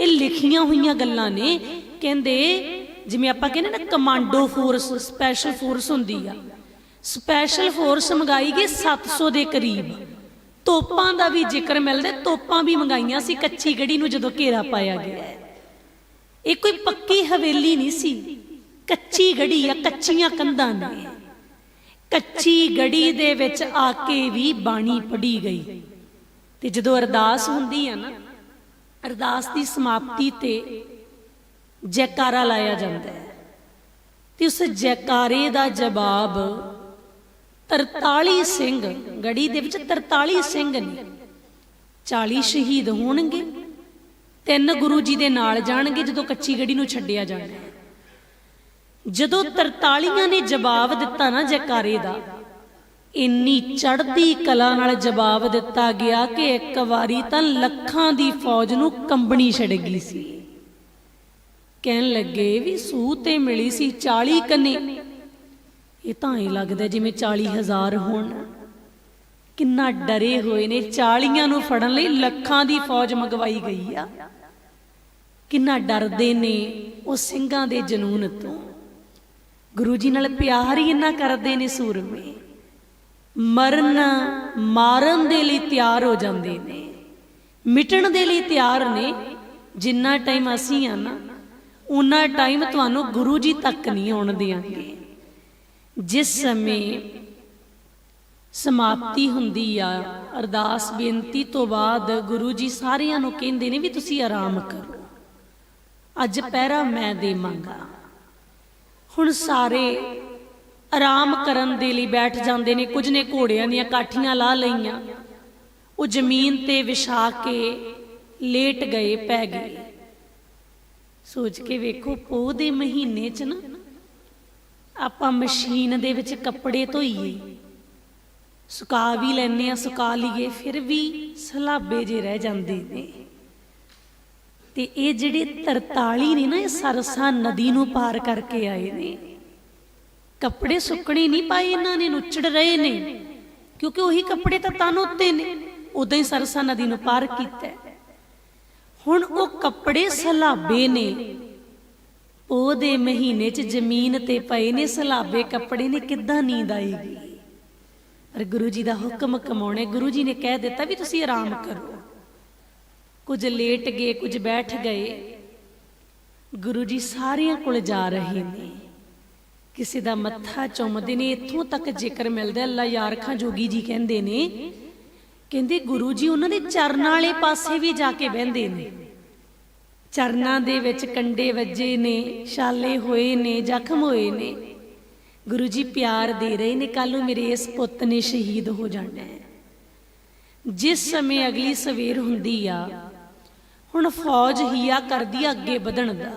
ਇਹ ਲਿਖੀਆਂ ਹੋਈਆਂ ਗੱਲਾਂ ਨੇ। ਕਹਿੰਦੇ, ਜਿਵੇਂ ਆਪਾਂ ਕਹਿੰਦੇ ਨਾ ਕਮਾਂਡੋ ਫੋਰਸ ਸਪੈਸ਼ਲ ਫੋਰਸ ਹੁੰਦੀ ਆ। ਸਪੈਸ਼ਲ ਫੋਰਸ ਮੰਗਾਈ ਗਈ 700 ਦੇ ਕਰੀਬ। ਤੋਪਾਂ ਦਾ ਵੀ ਜ਼ਿਕਰ ਮਿਲਦਾ, ਤੋਪਾਂ ਵੀ ਮੰਗਾਈਆਂ ਸੀ ਕੱਚੀ ਗੜੀ ਨੂੰ ਜਦੋਂ ਘੇਰਾ ਪਾਇਆ ਗਿਆ। ਇਹ ਕੋਈ ਪੱਕੀ ਹਵੇਲੀ ਨਹੀਂ ਸੀ। ਕੱਚੀ ਗੜੀ ਆ, ਕੱਚੀਆਂ ਕੰਧਾਂ ਨੇ। ਕੱਚੀ ਗੜੀ ਦੇ ਵਿੱਚ ਆ ਕੇ ਵੀ ਬਾਣੀ ਪੜੀ ਗਈ। ਤੇ ਜਦੋਂ ਅਰਦਾਸ ਹੁੰਦੀ ਆ ਨਾ ਅਰਦਾਸ ਦੀ ਸਮਾਪਤੀ ਤੇ ਜੈਕਾਰਾ ਲਾਇਆ ਜਾਂਦਾ ਹੈ ਤੇ ਉਸ ਜੈਕਾਰੇ ਦਾ ਜਵਾਬ 43 ਸਿੰਘ, ਗੜੀ ਦੇ ਵਿੱਚ 43 ਸਿੰਘ ਨੇ। 40 ਸ਼ਹੀਦ ਹੋਣਗੇ, ਤਿੰਨ ਗੁਰੂ ਜੀ ਦੇ ਨਾਲ ਜਾਣਗੇ ਜਦੋਂ ਕੱਚੀ ਗੜੀ ਨੂੰ ਛੱਡਿਆ ਜਾਣਾ ਹੈ। ਜਦੋਂ 43 ਨੇ ਜਵਾਬ ਦਿੱਤਾ ਨਾ ਜੈਕਾਰੇ ਦਾ ਇੰਨੀ ਚੜ੍ਹਦੀ ਕਲਾ ਨਾਲ ਜਵਾਬ ਦਿੱਤਾ ਗਿਆ ਕਿ ਇੱਕ ਵਾਰੀ ਤਾਂ ਲੱਖਾਂ ਦੀ ਫੌਜ ਨੂੰ ਕੰਬਣੀ ਛੱਡ ਗਈ ਸੀ। ਕਹਿਣ ਲੱਗੇ ਵੀ ਸੂਹ ਤੇ ਮਿਲੀ ਸੀ 40 ਕੰਨੇ। ਇਹ ਤਾਂ ਹੀ ਲੱਗਦਾ ਜਿਵੇਂ 40000 ਹੋਣ। ਕਿੰਨਾ ਡਰੇ ਹੋਏ ਨੇ 40ਾਂ ਨੂੰ ਫੜਨ ਲਈ ਲੱਖਾਂ ਦੀ ਫੌਜ ਮੰਗਵਾਈ ਗਈ ਆ। ਕਿੰਨਾ ਡਰਦੇ ਨੇ ਉਹ ਸਿੰਘਾਂ ਦੇ ਜਨੂਨ ਤੋਂ। ਗੁਰੂ ਜੀ ਨਾਲ ਪਿਆਰ ਹੀ ਇੰਨਾ ਕਰਦੇ ਨੇ ਸੂਰਮੇ। ਮਰਨ ਮਾਰਨ ਦੇ ਲਈ ਤਿਆਰ ਹੋ ਜਾਂਦੇ ਨੇ। ਮਿਟਣ ਦੇ ਲਈ ਤਿਆਰ ਨੇ। ਜਿੰਨਾ ਟਾਈਮ ਅਸੀਂ ਆ ਨਾ ਉਨਾ ਟਾਈਮ ਤੁਹਾਨੂੰ ਗੁਰੂ ਜੀ ਤੱਕ ਨਹੀਂ ਆਉਣ ਦਿਆਂਗੇ ਜਿਸ ਸਮੇਂ ਸਮਾਪਤੀ ਹੁੰਦੀ ਆ, ਅਰਦਾਸ ਬੇਨਤੀ ਤੋਂ ਬਾਅਦ ਗੁਰੂ ਜੀ ਸਾਰਿਆਂ ਨੂੰ ਕਹਿੰਦੇ ਨੇ ਵੀ ਤੁਸੀਂ ਆਰਾਮ ਕਰੋ। ਅੱਜ ਪਹਿਰਾ ਮੈਂ ਦੇਵਾਂਗਾ। ਹੁਣ ਸਾਰੇ ਆਰਾਮ ਕਰਨ ਦੇ ਲਈ ਬੈਠ ਜਾਂਦੇ ਨੇ, ਕੁਝ ਨੇ ਘੋੜਿਆਂ ਦੀਆਂ ਕਾਠੀਆਂ ਲਾ ਲਈਆਂ। ਉਹ ਜ਼ਮੀਨ ਤੇ ਵਿਛਾ ਕੇ ਲੇਟ ਗਏ, ਪੈ ਗਏ। ਸੋਚ ਕੇ ਵੇਖੋ, ਪੋਹ ਦੇ ਮਹੀਨੇ 'ਚ ਨਾ, ਆਪਾਂ ਮਸ਼ੀਨ ਦੇ ਵਿੱਚ ਕੱਪੜੇ ਧੋਈਏ। ਸੁਕਾ ਵੀ ਲੈਨੇ ਆ ਸੁਕਾ ਲਈਏ, ਫਿਰ ਵੀ ਸਲਾਬੇ ਜੇ ਰਹਿ ਜਾਂਦੇ ਨੇ। ਤੇ ਇਹ ਜਿਹੜੇ 43 ਨੇ ਨਾ, ਇਹ ਸਰਸਾ ਨਦੀ ਨੂੰ ਪਾਰ ਕਰਕੇ ਆਏ ਨੇ। ਕੱਪੜੇ ਸੁੱਕਣੇ ਨਹੀਂ ਪਾਏ ਇਹਨਾਂ ਨੇ, ਨੁੱਚੜ ਰਹੇ ਨੇ। ਕਿਉਂਕਿ ਉਹੀ ਕੱਪੜੇ ਤਾਂ ਤਨ ਉੱਤੇ ਨੇ। ਉਦਾਂ ਹੀ ਸਰਸਾ ਨਦੀ ਨੂੰ ਪਾਰ ਕੀਤਾ ਹੁਣ ਉਹ ਕੱਪੜੇ ਸਲਾਬੇ ਨੇ। ਉਹ ਦੇ ਮਹੀਨੇ 'ਚ ਜ਼ਮੀਨ ਤੇ ਪਏ ਨੇ ਸਲਾਬੇ। ਕੱਪੜੇ ਨੇ ਕਿੱਦਾਂ ਨੀਂਦ ਆਏਗੀ? ਪਰ ਗੁਰੂ ਜੀ ਦਾ ਹੁਕਮ ਕਮਾਉਣੇ ਗੁਰੂ ਜੀ ਨੇ ਕਹਿ ਦਿੱਤਾ ਵੀ ਤੁਸੀਂ ਆਰਾਮ ਕਰੋ। ਕੁਝ ਲੇਟ ਗਏ, ਕੁਝ ਬੈਠ ਗਏ। ਗੁਰੂ ਜੀ ਸਾਰਿਆਂ ਕੋਲ ਜਾ ਰਹੇ ਨੇ। ਕਿਸੇ ਦਾ ਮੱਥਾ ਚੁੰਮਦੇ ਨੇ, ਇੱਥੋਂ ਤੱਕ ਜ਼ਿਕਰ ਮਿਲਦਾ ਅੱਲਾ ਯਾਰ ਖਾਂ ਜੋਗੀ ਜੀ ਕਹਿੰਦੇ ਨੇ। ਕਹਿੰਦੇ ਗੁਰੂ ਜੀ, ਉਹਨਾਂ ਦੇ ਚਰਨਾਂ ਵਾਲੇ ਪਾਸੇ ਵੀ ਜਾ ਕੇ ਬਹਿੰਦੇ ਨੇ। ਚਰਨਾਂ ਦੇ ਵਿੱਚ ਕੰਡੇ ਵੱਜੇ ਨੇ, ਛਾਲੇ ਹੋਏ ਨੇ, ਜ਼ਖਮ ਹੋਏ ਨੇ। ਗੁਰੂ ਜੀ ਪਿਆਰ ਦੇ ਰਹੇ ਨੇ ਕੱਲ ਨੂੰ ਮੇਰੇ ਇਸ ਪੁੱਤ ਨੇ ਸ਼ਹੀਦ ਹੋ ਜਾਣਾ ਹੈ। ਜਿਸ ਸਮੇਂ ਅਗਲੀ ਸਵੇਰ ਹੁੰਦੀ ਆ, ਹੁਣ ਫੌਜ ਹੀਆ ਕਰਦੀ ਆ ਅੱਗੇ ਵਧਣ ਦਾ।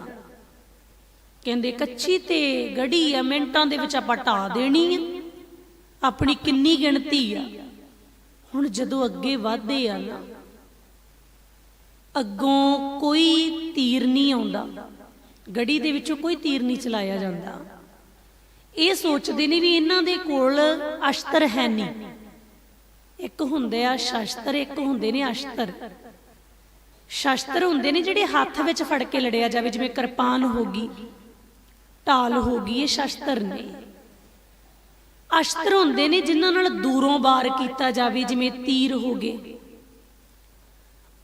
ਕਹਿੰਦੇ, ਕੱਚੀ ਤੇ ਗੜੀ ਆ, ਮਿੰਟਾਂ ਦੇ ਵਿੱਚ ਆਪਾਂ ਢਾ ਦੇਣੀ ਆ। ਆਪਣੀ ਕਿੰਨੀ ਗਿਣਤੀ ਆ। ਹੁਣ ਜਦੋਂ ਅੱਗੇ ਵਧਦੇ ਆ ਨਾ, ਅੱਗੋਂ ਕੋਈ ਤੀਰ ਨਹੀਂ ਆਉਂਦਾ। ਗੜੀ ਦੇ ਵਿੱਚੋਂ ਕੋਈ ਤੀਰ ਨਹੀਂ ਚਲਾਇਆ ਜਾਂਦਾ। ਇਹ ਸੋਚਦੇ ਨੇ ਵੀ ਇਹਨਾਂ ਦੇ ਕੋਲ ਅਸ਼ਤਰ ਹੈ ਨਹੀਂ। ਇੱਕ ਹੁੰਦੇ ਆ ਸ਼ਸਤਰ, ਇੱਕ ਹੁੰਦੇ ਨੇ ਅਸ਼ਤਰ। ਸ਼ਸਤਰ ਹੁੰਦੇ ਨੇ ਜਿਹੜੇ ਹੱਥ ਵਿੱਚ ਫੜ ਕੇ ਲੜਿਆ ਜਾਵੇ, ਜਿਵੇਂ ਕਿਰਪਾਨ ਹੋ ਗਈ। ਢਾਲ ਹੋ ਗਈ ਇਹ ਸ਼ਸਤਰ ਨੇ। ਅਸ਼ਤਰ ਹੁੰਦੇ ਨੇ ਜਿਨ੍ਹਾਂ ਨਾਲ ਦੂਰੋਂ ਵਾਰ ਕੀਤਾ ਜਾਵੇ, ਜਿਵੇਂ ਤੀਰ ਹੋ ਗਏ।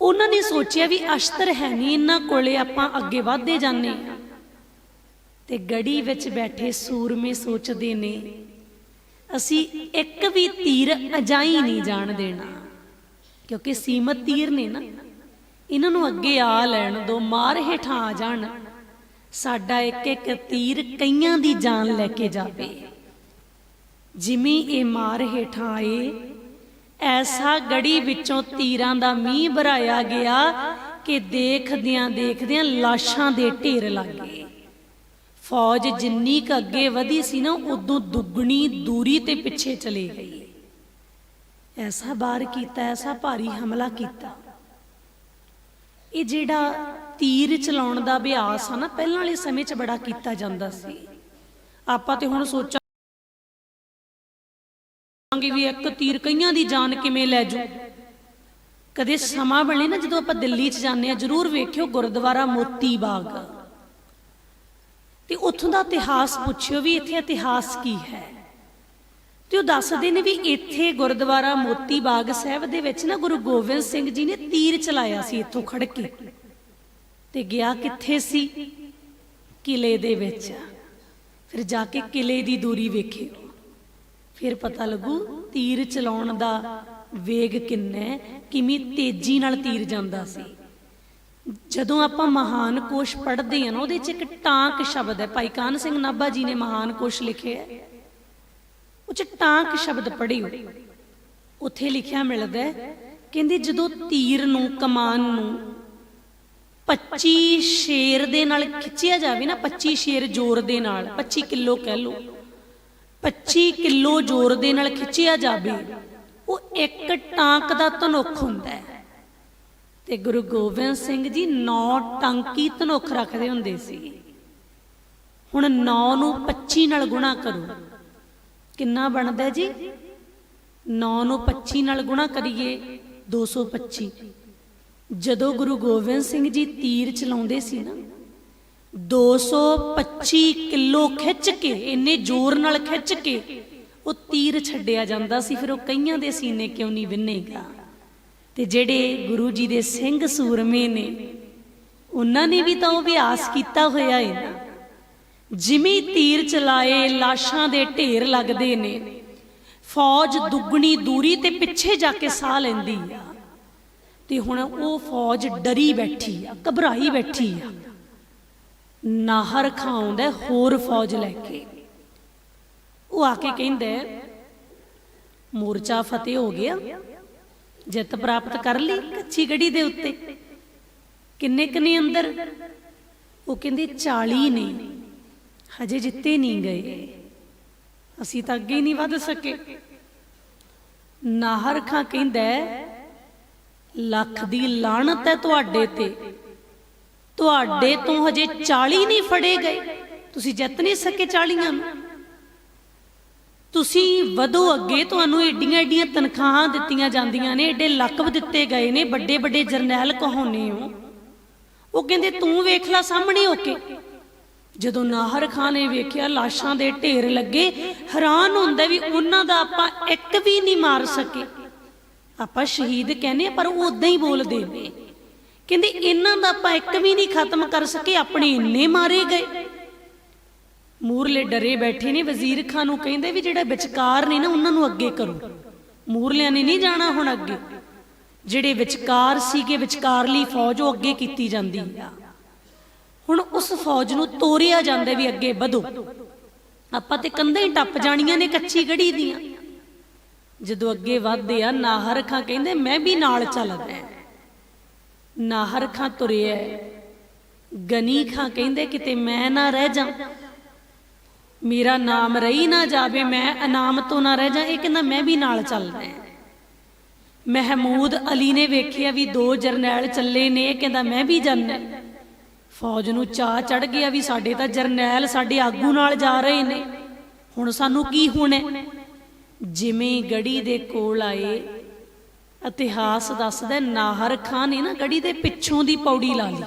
ਉਹਨਾਂ ਨੇ ਸੋਚਿਆ ਵੀ ਅਸ਼ਤਰ ਹੈ ਨਹੀਂ ਇਹਨਾਂ ਕੋਲੇ ਆਪਾਂ ਅੱਗੇ ਵਧਦੇ ਜਾਂਦੇ ਤੇ ਗੜੀ ਵਿੱਚ ਬੈਠੇ ਸੂਰਮੇ ਸੋਚਦੇ ਨੇ, ਅਸੀਂ ਇੱਕ ਵੀ ਤੀਰ ਅਜਾਈ ਨਹੀਂ ਜਾਣ ਦੇਣਾ। ਕਿਉਂਕਿ ਸੀਮਤ ਤੀਰ ਨੇ ਨਾ ਇਹਨਾਂ ਨੂੰ ਅੱਗੇ ਆ ਲੈਣ ਦੋ, ਮਾਰ ਹੇਠਾਂ ਆ ਜਾਣ। ਸਾਡਾ ਇੱਕ ਇੱਕ ਤੀਰ ਕਈਆਂ ਦੀ ਜਾਨ ਲੈ ਕੇ ਜਾਵੇ। ਜਿਵੇਂ ਇਹ ਮਾਰ ਹੇਠਾਂ ਆਏ, ਐਸਾ ਗੜੀ ਵਿੱਚੋਂ ਤੀਰਾਂ ਦਾ ਮੀਂਹ ਭਰਾਇਆ ਗਿਆ ਕਿ ਦੇਖਦਿਆਂ ਦੇਖਦਿਆਂ ਲਾਸ਼ਾਂ ਦੇ ਢੇਰ ਲੱਗੇ ਫੌਜ ਜਿੰਨੀ ਕ ਅੱਗੇ ਵਧੀ ਸੀ ਨਾ, ਉਦੋਂ ਦੁੱਗਣੀ ਦੂਰੀ ਤੇ ਪਿੱਛੇ ਚਲੇ ਗਈ। ਐਸਾ ਬਾਰ ਕੀਤਾ, ਐਸਾ ਭਾਰੀ ਹਮਲਾ ਕੀਤਾ। ਇਹ ਜਿਹੜਾ ਤੀਰ ਚਲਾਉਣ ਦਾ ਅਭਿਆਸ ਆ ਨਾ, ਪਹਿਲਾਂ ਵਾਲੇ ਸਮੇਂ 'ਚ ਬੜਾ ਕੀਤਾ ਜਾਂਦਾ ਸੀ। ਆਪਾਂ ਤੇ ਹੁਣ ਸੋਚਾਂਗੇ ਵੀ ਇੱਕ ਤੀਰ ਕਈਆਂ ਦੀ ਜਾਨ ਕਿਵੇਂ ਲੈ ਜੂ। ਕਦੇ ਸਮਾਂ ਬਣੇ ਨਾ, ਜਦੋਂ ਆਪਾਂ ਦਿੱਲੀ 'ਚ ਜਾਂਦੇ ਆ ਜਰੂਰ ਵੇਖਿਓ ਗੁਰਦੁਆਰਾ ਮੋਤੀ ਬਾਗ। ਤੇ ਉੱਥੋਂ ਦਾ ਇਤਿਹਾਸ ਪੁੱਛਿਓ ਵੀ ਇੱਥੇ ਇਤਿਹਾਸ ਕੀ ਹੈ। ਤੇ ਉਹ ਦੱਸਦੇ ਨੇ ਵੀ ਇੱਥੇ ਗੁਰਦੁਆਰਾ ਮੋਤੀ ਬਾਗ ਸਾਹਿਬ ਦੇ ਵਿੱਚ ਨਾ ਗੁਰੂ ਗੋਬਿੰਦ ਸਿੰਘ ਜੀ ਨੇ ਤੀਰ ਚਲਾਇਆ ਸੀ ਇੱਥੋਂ ਖੜ ਕੇ। ਤੇ ਗਿਆ ਕਿੱਥੇ ਸੀ? ਕਿਲੇ ਦੇ ਵਿੱਚ। ਫਿਰ ਜਾ ਕੇ ਕਿਲੇ ਦੀ ਦੂਰੀ ਵੇਖਿਓ ਫਿਰ ਪਤਾ ਲੱਗੂ ਤੀਰ ਚਲਾਉਣ ਦਾ ਵੇਗ ਕਿੰਨਾ ਹੈ, ਤੇਜ਼ੀ ਨਾਲ ਤੀਰ ਜਾਂਦਾ ਸੀ। ਜਦੋਂ ਆਪਾਂ ਮਹਾਨ ਕੋਸ਼ ਪੜ੍ਹਦੇ ਹਾਂ ਨਾ ਉਹਦੇ 'ਚ ਇੱਕ ਟਾਂਕ ਸ਼ਬਦ ਹੈ। ਭਾਈ ਕਾਨ ਸਿੰਘ ਨਾਭਾ ਜੀ ਨੇ ਮਹਾਨ ਕੋਸ਼ ਲਿਖਿਆ ਹੈ। ਉਹ 'ਚ ਟਾਂਕ ਸ਼ਬਦ ਪੜ੍ਹਿਓ। ਉੱਥੇ ਲਿਖਿਆ ਮਿਲਦਾ ਹੈ ਕਹਿੰਦੇ ਜਦੋਂ ਤੀਰ ਨੂੰ ਕਮਾਨ ਨੂੰ 25 ਸ਼ੇਰ ਦੇ ਨਾਲ ਖਿੱਚਿਆ ਜਾਵੇ ਨਾ 25 ਸ਼ੇਰ ਜ਼ੋਰ ਦੇ ਨਾਲ 25 ਕਿਲੋ ਕਹਿ ਲਓ। 25 ਕਿਲੋ ਜ਼ੋਰ ਦੇ ਨਾਲ ਖਿੱਚਿਆ ਜਾਵੇ, ਉਹ ਇੱਕ ਟਾਂਕ ਦਾ ਧਨੁੱਖ ਹੁੰਦਾ ਹੈ। ਤੇ ਗੁਰੂ ਗੋਬਿੰਦ ਸਿੰਘ ਜੀ 9 ਟਾਂਕੀ ਧਨੁੱਖ ਰੱਖਦੇ ਹੁੰਦੇ ਸੀ। ਹੁਣ 9 ਨੂੰ 25 ਨਾਲ ਗੁਣਾ ਕਰੋ। ਕਿੰਨਾ ਬਣਦਾ ਜੀ? 9 ਨੂੰ 25 ਨਾਲ ਗੁਣਾ ਕਰੀਏ 225 ਜਦੋਂ ਗੁਰੂ ਗੋਬਿੰਦ ਸਿੰਘ ਜੀ ਤੀਰ ਚਲਾਉਂਦੇ ਸੀ ਨਾ 225 ਕਿਲੋ ਖਿੱਚ ਕੇ, ਇੰਨੇ ਜ਼ੋਰ ਨਾਲ ਖਿੱਚ ਕੇ, ਉਹ ਤੀਰ ਛੱਡਿਆ ਜਾਂਦਾ ਸੀ, ਫਿਰ ਉਹ ਕਈਆਂ ਦੇ ਸੀਨੇ ਕਿਉਂ ਨਹੀਂ ਵਿੰਨੇਗਾ? ਤੇ ਜਿਹੜੇ ਗੁਰੂ ਜੀ ਦੇ ਸਿੰਘ ਸੂਰਮੇ ਨੇ, ਉਹਨਾਂ ਨੇ ਵੀ ਤਾਂ ਉਹ ਅਭਿਆਸ ਕੀਤਾ ਹੋਇਆ ਹੈ ਜਿਵੇਂ ਤੀਰ ਚਲਾਏ, ਲਾਸ਼ਾਂ ਦੇ ਢੇਰ ਲੱਗਦੇ ਨੇ, ਫੌਜ ਦੁੱਗਣੀ ਦੂਰੀ ਤੇ ਪਿੱਛੇ ਜਾ ਕੇ ਸਾਹ ਲੈਂਦੀ ਆ। ਤੇ ਹੁਣ ਉਹ ਫੌਜ ਡਰੀ ਬੈਠੀ ਆ, ਘਬਰਾਈ ਬੈਠੀ ਆ। ਨਾਹਰ ਖਾਉਂਦਾ ਹੋਰ ਫੌਜ ਲੈ ਕੇ। ਉਹ ਆ ਕੇ ਕਹਿੰਦਾ, ਮੋਰਚਾ ਫਤਿਹ ਹੋ ਗਿਆ, ਜਿੱਤ ਪ੍ਰਾਪਤ ਕਰ ਲਈ ਕੱਚੀ ਗੜੀ ਦੇ ਉੱਤੇ। ਕਿੰਨੇ ਕਨੇ ਅੰਦਰ? ਉਹ ਕਹਿੰਦੇ 40 ਨੇ। ਹਜੇ ਜਿੱਤੇ ਨਹੀਂ ਗਏ। ਅਸੀਂ ਤਾਂ ਅੱਗੇ ਨਹੀਂ ਵੱਧ ਸਕੇ। ਨਾਹਰ ਖਾਂ ਕਹਿੰਦਾ ਲੱਖ ਦੀ ਲਾਹਨਤ ਹੈ ਤੁਹਾਡੇ ਤੇ। ਤੁਹਾਡੇ ਤੋਂ ਹਜੇ 40 ਨਹੀਂ ਫੜੇ ਗਏ। ਤੁਸੀਂ ਜਿੱਤ ਨਹੀਂ ਸਕੇ 40ਾਂ ਨੂੰ। ਤੁਸੀਂ ਵਧੋ ਅੱਗੇ ਤੁਹਾਨੂੰ ਏਡੀਆਂ ਏਡੀਆਂ ਤਨਖਾਹਾਂ ਦਿੱਤੀਆਂ ਜਾਂਦੀਆਂ ਨੇ, ਏਡੇ ਲਕਬ ਦਿੱਤੇ ਗਏ ਨੇ, ਵੱਡੇ ਵੱਡੇ ਜਰਨੈਲ ਕਹਾਉਨੇ ਹੋ। ਉਹ ਕਹਿੰਦੇ, ਤੂੰ ਵੇਖ ਲੈ ਸਾਹਮਣੇ ਹੋ ਕੇ। ਜਦੋਂ ਨਾਹਰ ਖਾਨ ਨੇ ਵੇਖਿਆ, ਲਾਸ਼ਾਂ ਦੇ ਢੇਰ ਲੱਗੇ, ਹੈਰਾਨ ਹੁੰਦਾ ਵੀ ਉਹਨਾਂ ਦਾ ਆਪਾਂ ਇੱਕ ਵੀ ਨਹੀਂ ਮਾਰ ਸਕੇ। ਆਪਾਂ ਸ਼ਹੀਦ ਕਹਿੰਦੇ ਆ, ਪਰ ਉਹ ਉਦਾਂ ਹੀ ਬੋਲਦੇ ਨੇ ਕਹਿੰਦੇ ਇਹਨਾਂ ਦਾ ਆਪਾਂ ਇੱਕ ਵੀ ਨਹੀਂ ਖਤਮ ਕਰ ਸਕੇ, ਆਪਣੇ ਇੰਨੇ ਮਾਰੇ ਗਏ। ਮੂਰਲੇ ਡਰੇ ਬੈਠੇ ਨੇ, ਵਜ਼ੀਰ ਖਾਨ ਨੂੰ ਕਹਿੰਦੇ ਵੀ ਜਿਹੜਾ ਵਿਚਕਾਰ ਨੇ ਨਾ, ਉਹਨਾਂ ਨੂੰ ਅੱਗੇ ਕਰੋ। ਮੂਰਲਿਆਂ ਨੇ ਨਹੀਂ ਜਾਣਾ ਹੁਣ ਅੱਗੇ। ਜਿਹੜੇ ਵਿਚਕਾਰ ਸੀਗੇ, ਵਿਚਕਾਰਲੀ ਫੌਜ, ਉਹ ਅੱਗੇ ਕੀਤੀ ਜਾਂਦੀ ਆ। ਹੁਣ ਉਸ ਫੌਜ ਨੂੰ ਤੋਰਿਆ ਜਾਂਦਾ ਵੀ ਅੱਗੇ ਵਧੋ। ਆਪਾਂ ਤੇ ਕੰਧਾਂ ਹੀ ਟੱਪ ਜਾਣੀਆਂ ਨੇ ਕੱਚੀ ਗੜੀ ਦੀਆਂ। ਜਦੋਂ ਅੱਗੇ ਵਧਦੇ ਆ, ਨਾਹਰ ਖਾਂ ਕਹਿੰਦੇ, ਮੈਂ ਵੀ ਨਾਲ ਚੱਲਦਾ ਨਾਹਰ ਖਾਂ ਤੁਰਿਆ ਗਨੀ ਖਾਂ ਕਹਿੰਦੇ, ਕਿਤੇ ਮੈਂ ਨਾ ਰਹਿ ਜਾ। ਮੇਰਾ ਨਾਮ ਰਹੀ ਨਾ ਜਾਵੇ, ਮੈਂ ਇਨਾਮ ਤੋਂ ਨਾ ਰਹਿ ਜਾ। ਇਹ ਕਹਿੰਦਾ, ਮੈਂ ਵੀ ਨਾਲ ਚੱਲਦਾ ਮਹਿਮੂਦ ਅਲੀ ਨੇ ਵੇਖਿਆ ਵੀ ਦੋ ਜਰਨੈਲ ਚੱਲੇ ਨੇ, ਇਹ ਕਹਿੰਦਾ, ਮੈਂ ਵੀ ਜਾਣਾ ਫੌਜ ਨੂੰ ਚਾਹ ਚੜ ਗਿਆ ਵੀ ਸਾਡੇ ਤਾਂ ਜਰਨੈਲ ਸਾਡੇ ਆਗੂ ਨਾਲ ਜਾ ਰਹੇ ਨੇ। ਹੁਣ ਸਾਨੂੰ ਕੀ ਹੋਣਾ ਜਿਵੇਂ ਗੜੀ ਦੇ ਕੋਲ ਆਏ। ਇਤਿਹਾਸ ਦੱਸਦਾ ਨਾਹਰ ਖਾਨ ਨੇ ਨਾ ਗੜੀ ਦੇ ਪਿੱਛੋਂ ਦੀ ਪੌੜੀ ਲਾ ਲਈ।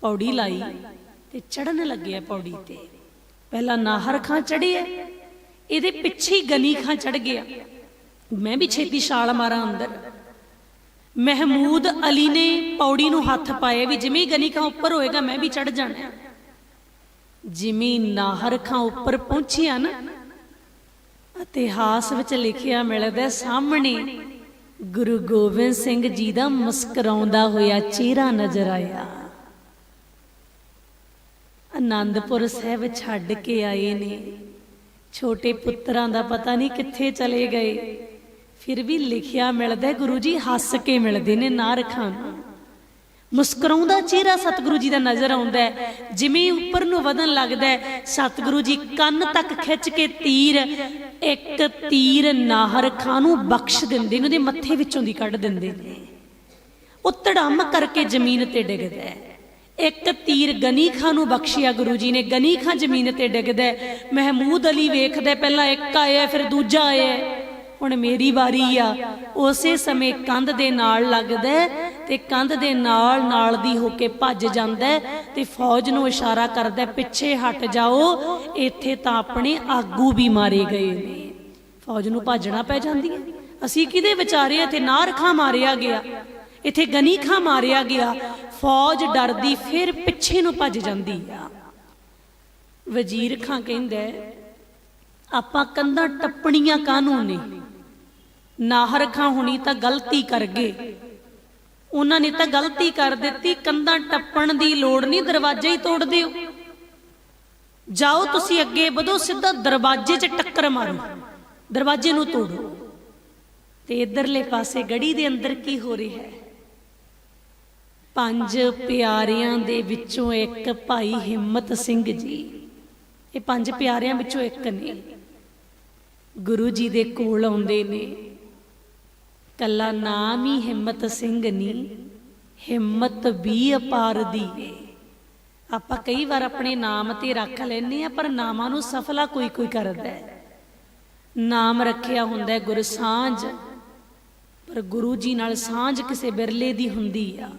ਪੌੜੀ ਲਾਈ ਤੇ ਚੜਨ ਲੱਗਿਆ ਪੌੜੀ ਤੇ। ਪਹਿਲਾਂ ਨਾਹਰ ਖਾਂ ਚੜਿਆ ਇਹਦੇ ਪਿੱਛੇ ਗਨੀ ਖਾਂ ਚੜ ਗਿਆ। ਮੈਂ ਵੀ ਛੇਤੀ ਛਾਲ ਮਾਰਾਂ ਅੰਦਰ। ਮਹਿਮੂਦ ਅਲੀ ਨੇ ਪੌੜੀ ਨੂੰ ਹੱਥ ਪਾਇਆ ਵੀ ਜਿਵੇਂ ਹੀ ਗਨੀ ਖਾਂ ਉੱਪਰ ਹੋਏਗਾ ਮੈਂ ਵੀ ਚੜ ਜਾਣਾ। ਜਿਵੇਂ ਨਾਹਰ ਖਾਂ ਉੱਪਰ ਪਹੁੰਚਿਆ ਨਾ ਇਤਿਹਾਸ ਵਿੱਚ ਲਿਖਿਆ ਮਿਲਦਾ ਸਾਹਮਣੇ ਗੁਰੂ ਗੋਬਿੰਦ ਸਿੰਘ ਜੀ ਦਾ ਮੁਸਕਰਾਉਂਦਾ ਹੋਇਆ ਚਿਹਰਾ ਨਜ਼ਰ ਆਇਆ। ਆਨੰਦਪੁਰ ਸਾਹਿਬ ਛੱਡ ਕੇ ਆਏ ਨੇ। ਛੋਟੇ ਪੁੱਤਰਾਂ ਦਾ ਪਤਾ ਨਹੀਂ ਕਿੱਥੇ ਚਲੇ ਗਏ। ਫਿਰ ਵੀ ਲਿਖਿਆ ਮਿਲਦਾ ਗੁਰੂ ਜੀ ਹੱਸ ਕੇ ਮਿਲਦੇ ਨੇ ਨਾ। ਰਖਾਂ ਮੁਸਕਰਾਉਂਦਾ ਚਿਹਰਾ ਸਤਿਗੁਰੂ ਜੀ ਦਾ ਨਜ਼ਰ ਆਉਂਦਾ ਹੈ। ਜਿਵੇਂ ਉੱਪਰ ਨੂੰ ਵਧਣ ਲੱਗਦਾ ਹੈ, ਸਤਿਗੁਰੂ ਜੀ ਕੰਨ ਤੱਕ ਖਿੱਚ ਕੇ ਤੀਰ, ਇੱਕ ਤੀਰ ਨਾਹਰ ਖਾਂ ਨੂੰ ਬਖਸ਼ ਦਿੰਦੇ ਨੇ, ਉਹਦੇ ਮੱਥੇ ਵਿੱਚੋਂ ਦੀ ਕੱਢ ਦਿੰਦੇ ਨੇ। ਉਹ ਧੜਮ ਕਰਕੇ ਜ਼ਮੀਨ ਤੇ ਡਿੱਗਦਾ ਹੈ। ਇੱਕ ਤੀਰ ਗਨੀ ਖਾਂ ਨੂੰ ਬਖਸ਼ਿਆ ਗੁਰੂ ਜੀ ਨੇ, ਗਨੀ ਖਾਂ ਜ਼ਮੀਨ ਤੇ ਡਿੱਗਦਾ ਹੈ। ਮਹਿਮੂਦ ਅਲੀ ਵੇਖਦਾ ਪਹਿਲਾਂ ਇੱਕ ਆਇਆ, ਫਿਰ ਦੂਜਾ ਆਇਆ ਹੁਣ ਮੇਰੀ ਵਾਰੀ ਆ। ਉਸੇ ਸਮੇਂ ਕੰਧ ਦੇ ਨਾਲ ਲੱਗਦਾ ਤੇ ਕੰਧ ਦੇ ਨਾਲ ਨਾਲ ਦੀ ਹੋ ਕੇ ਭੱਜ ਜਾਂਦਾ ਤੇ ਫੌਜ ਨੂੰ ਇਸ਼ਾਰਾ ਕਰਦਾ ਪਿੱਛੇ ਹਟ ਜਾਓ, ਇੱਥੇ ਤਾਂ ਆਪਣੇ ਆਗੂ ਵੀ ਮਾਰੇ ਗਏ ਨੇ। ਫੌਜ ਨੂੰ ਭੱਜਣਾ ਪੈ ਜਾਂਦੀ ਹੈ। ਅਸੀਂ ਕਿਹਦੇ ਵਿਚਾਰੇ ਇੱਥੇ ਨਾਰ ਖਾਂ ਮਾਰਿਆ ਗਿਆ। ਇੱਥੇ ਗਨੀ ਖਾਂ ਮਾਰਿਆ ਗਿਆ। ਫੌਜ ਡਰਦੀ ਫਿਰ ਪਿੱਛੇ ਨੂੰ ਭੱਜ ਜਾਂਦੀ ਆ। ਵਜ਼ੀਰ ਖਾਂ ਕਹਿੰਦਾ ਆਪਾਂ ਕੰਧਾਂ ਟੱਪਣੀਆਂ ਕਾਹਨੂੰ ਨੇ? ਨਾਹਰ ਖਾਂ ਹੁਣੀ ਤਾਂ ਗਲਤੀ ਕਰ ਗਏ। ਉਹਨਾਂ ਨੇ ਤਾਂ ਗਲਤੀ ਕਰ ਦਿੱਤੀ, ਕੰਧਾਂ ਟੱਪਣ ਦੀ ਲੋੜ ਨਹੀਂ, ਦਰਵਾਜੇ ਹੀ ਤੋੜ ਦਿਓ। ਜਾਓ ਤੁਸੀਂ ਅੱਗੇ ਵਧੋ, ਸਿੱਧਾ ਦਰਵਾਜ਼ੇ 'ਚ ਟੱਕਰ ਮਾਰੋ, ਦਰਵਾਜ਼ੇ ਨੂੰ ਤੋੜੋ। ਤੇ ਇਧਰਲੇ ਪਾਸੇ ਗੜੀ ਦੇ ਅੰਦਰ ਕੀ ਹੋ ਰਿਹਾ ਹੈ? ਪੰਜ ਪਿਆਰਿਆਂ ਦੇ ਵਿੱਚੋਂ ਇੱਕ ਭਾਈ ਹਿੰਮਤ ਸਿੰਘ ਜੀ। ਇਹ ਪੰਜ ਪਿਆਰਿਆਂ ਵਿੱਚੋਂ ਇੱਕ ਨੇ। ਗੁਰੂ ਜੀ ਦੇ ਕੋਲ ਆਉਂਦੇ ਨੇ। ਕੱਲਾ ਨਾਮ ਹੀ ਹਿੰਮਤ ਸਿੰਘ ਨਹੀਂ ਹਿੰਮਤ ਵੀ ਅਪਾਰ ਦੀ। ਆਪਾਂ ਕਈ ਵਾਰ ਆਪਣੇ ਨਾਮ ਤੇ ਰੱਖ ਲੈਨੇ ਆ ਪਰ ਨਾਮਾਂ ਨੂੰ ਸਫਲਾ ਕੋਈ ਕੋਈ ਕਰਦਾ ਹੈ। ਨਾਮ ਰੱਖਿਆ ਹੁੰਦਾ ਹੈ ਗੁਰਸਾਂਝ ਪਰ ਗੁਰੂ ਜੀ ਨਾਲ ਸਾਂਝ ਕਿਸੇ ਬਿਰਲੇ ਦੀ ਹੁੰਦੀ ਆ।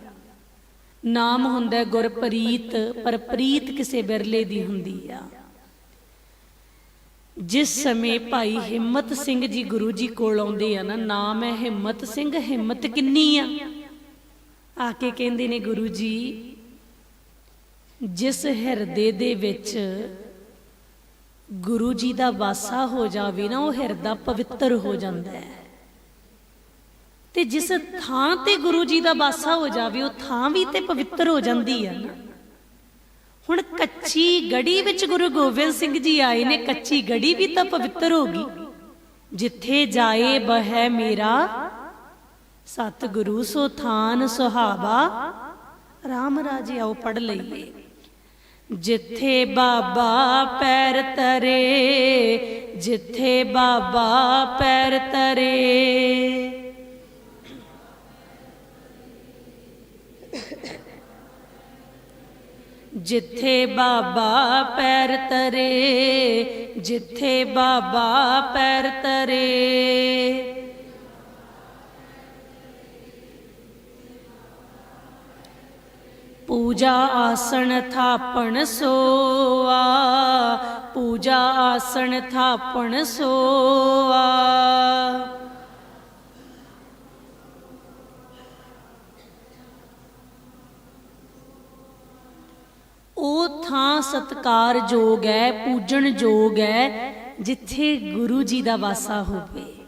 ਨਾਮ ਹੁੰਦਾ ਹੈ ਗੁਰਪ੍ਰੀਤ, ਪਰ ਪ੍ਰੀਤ ਕਿਸੇ ਬਿਰਲੇ ਦੀ ਹੁੰਦੀ ਆ। ਜਿਸ ਸਮੇਂ ਭਾਈ ਹਿੰਮਤ ਸਿੰਘ ਜੀ ਗੁਰੂ ਜੀ ਕੋਲ ਆਉਂਦੇ ਆ ਨਾ, ਨਾਮ ਹੈ ਹਿੰਮਤ ਸਿੰਘ, ਹਿੰਮਤ ਕਿੰਨੀ ਆ? ਆ ਕੇ ਕਹਿੰਦੇ ਨੇ ਗੁਰੂ ਜੀ, ਜਿਸ ਹਿਰਦੇ ਦੇ ਵਿੱਚ ਗੁਰੂ ਜੀ ਦਾ ਵਾਸਾ ਹੋ ਜਾਵੇ ਨਾ, ਉਹ ਹਿਰਦਾ ਪਵਿੱਤਰ ਹੋ ਜਾਂਦਾ ਹੈ। ਤੇ ਜਿਸ ਥਾਂ ਤੇ ਗੁਰੂ ਜੀ ਦਾ ਵਾਸਾ ਹੋ ਜਾਵੇ, ਉਹ ਥਾਂ ਵੀ ਤੇ ਪਵਿੱਤਰ ਹੋ ਜਾਂਦੀ ਹੈ ਨਾ। ਹੁਣ ਕੱਚੀ ਗੜੀ ਵਿੱਚ ਗੁਰੂ ਗੋਬਿੰਦ ਸਿੰਘ ਜੀ ਆਏ ਨੇ, ਕੱਚੀ ਗੜੀ ਵੀ ਤਾਂ ਪਵਿੱਤਰ ਹੋ ਗਈ। ਜਿੱਥੇ ਜਾਏ ਬਹਿ ਮੇਰਾ ਸਤਿਗੁਰੂ ਸੋ ਥਾਨ ਸੁਹਾਵਾ। RAM ਰਾਜੇ ਆਓ ਪੜ ਲਈਏ। ਜਿੱਥੇ ਬਾਬਾ ਪੈਰ ਤਰੇ, ਜਿੱਥੇ ਬਾਬਾ ਪੈਰ ਤਰੇ। ਜਿੱਥੇ ਬਾਬਾ ਪੈਰ ਤਰੇ, ਜਿੱਥੇ ਬਾਬਾ ਪੈਰ ਤਰੇ। ਪੂਜਾ ਆਸਣ ਥਾਪਣ ਸੋਆ, ਪੂਜਾ ਆਸਣ ਥਾਪਣ ਸੋਆ। ਉਹ ਥਾਂ ਸਤਕਾਰ ਯੋਗ ਹੈ ਪੂਜਣ ਯੋਗ ਹੈ ਜਿੱਥੇ ਗੁਰੂ ਜੀ ਦਾ ਵਾਸਾ ਹੋਵੇ।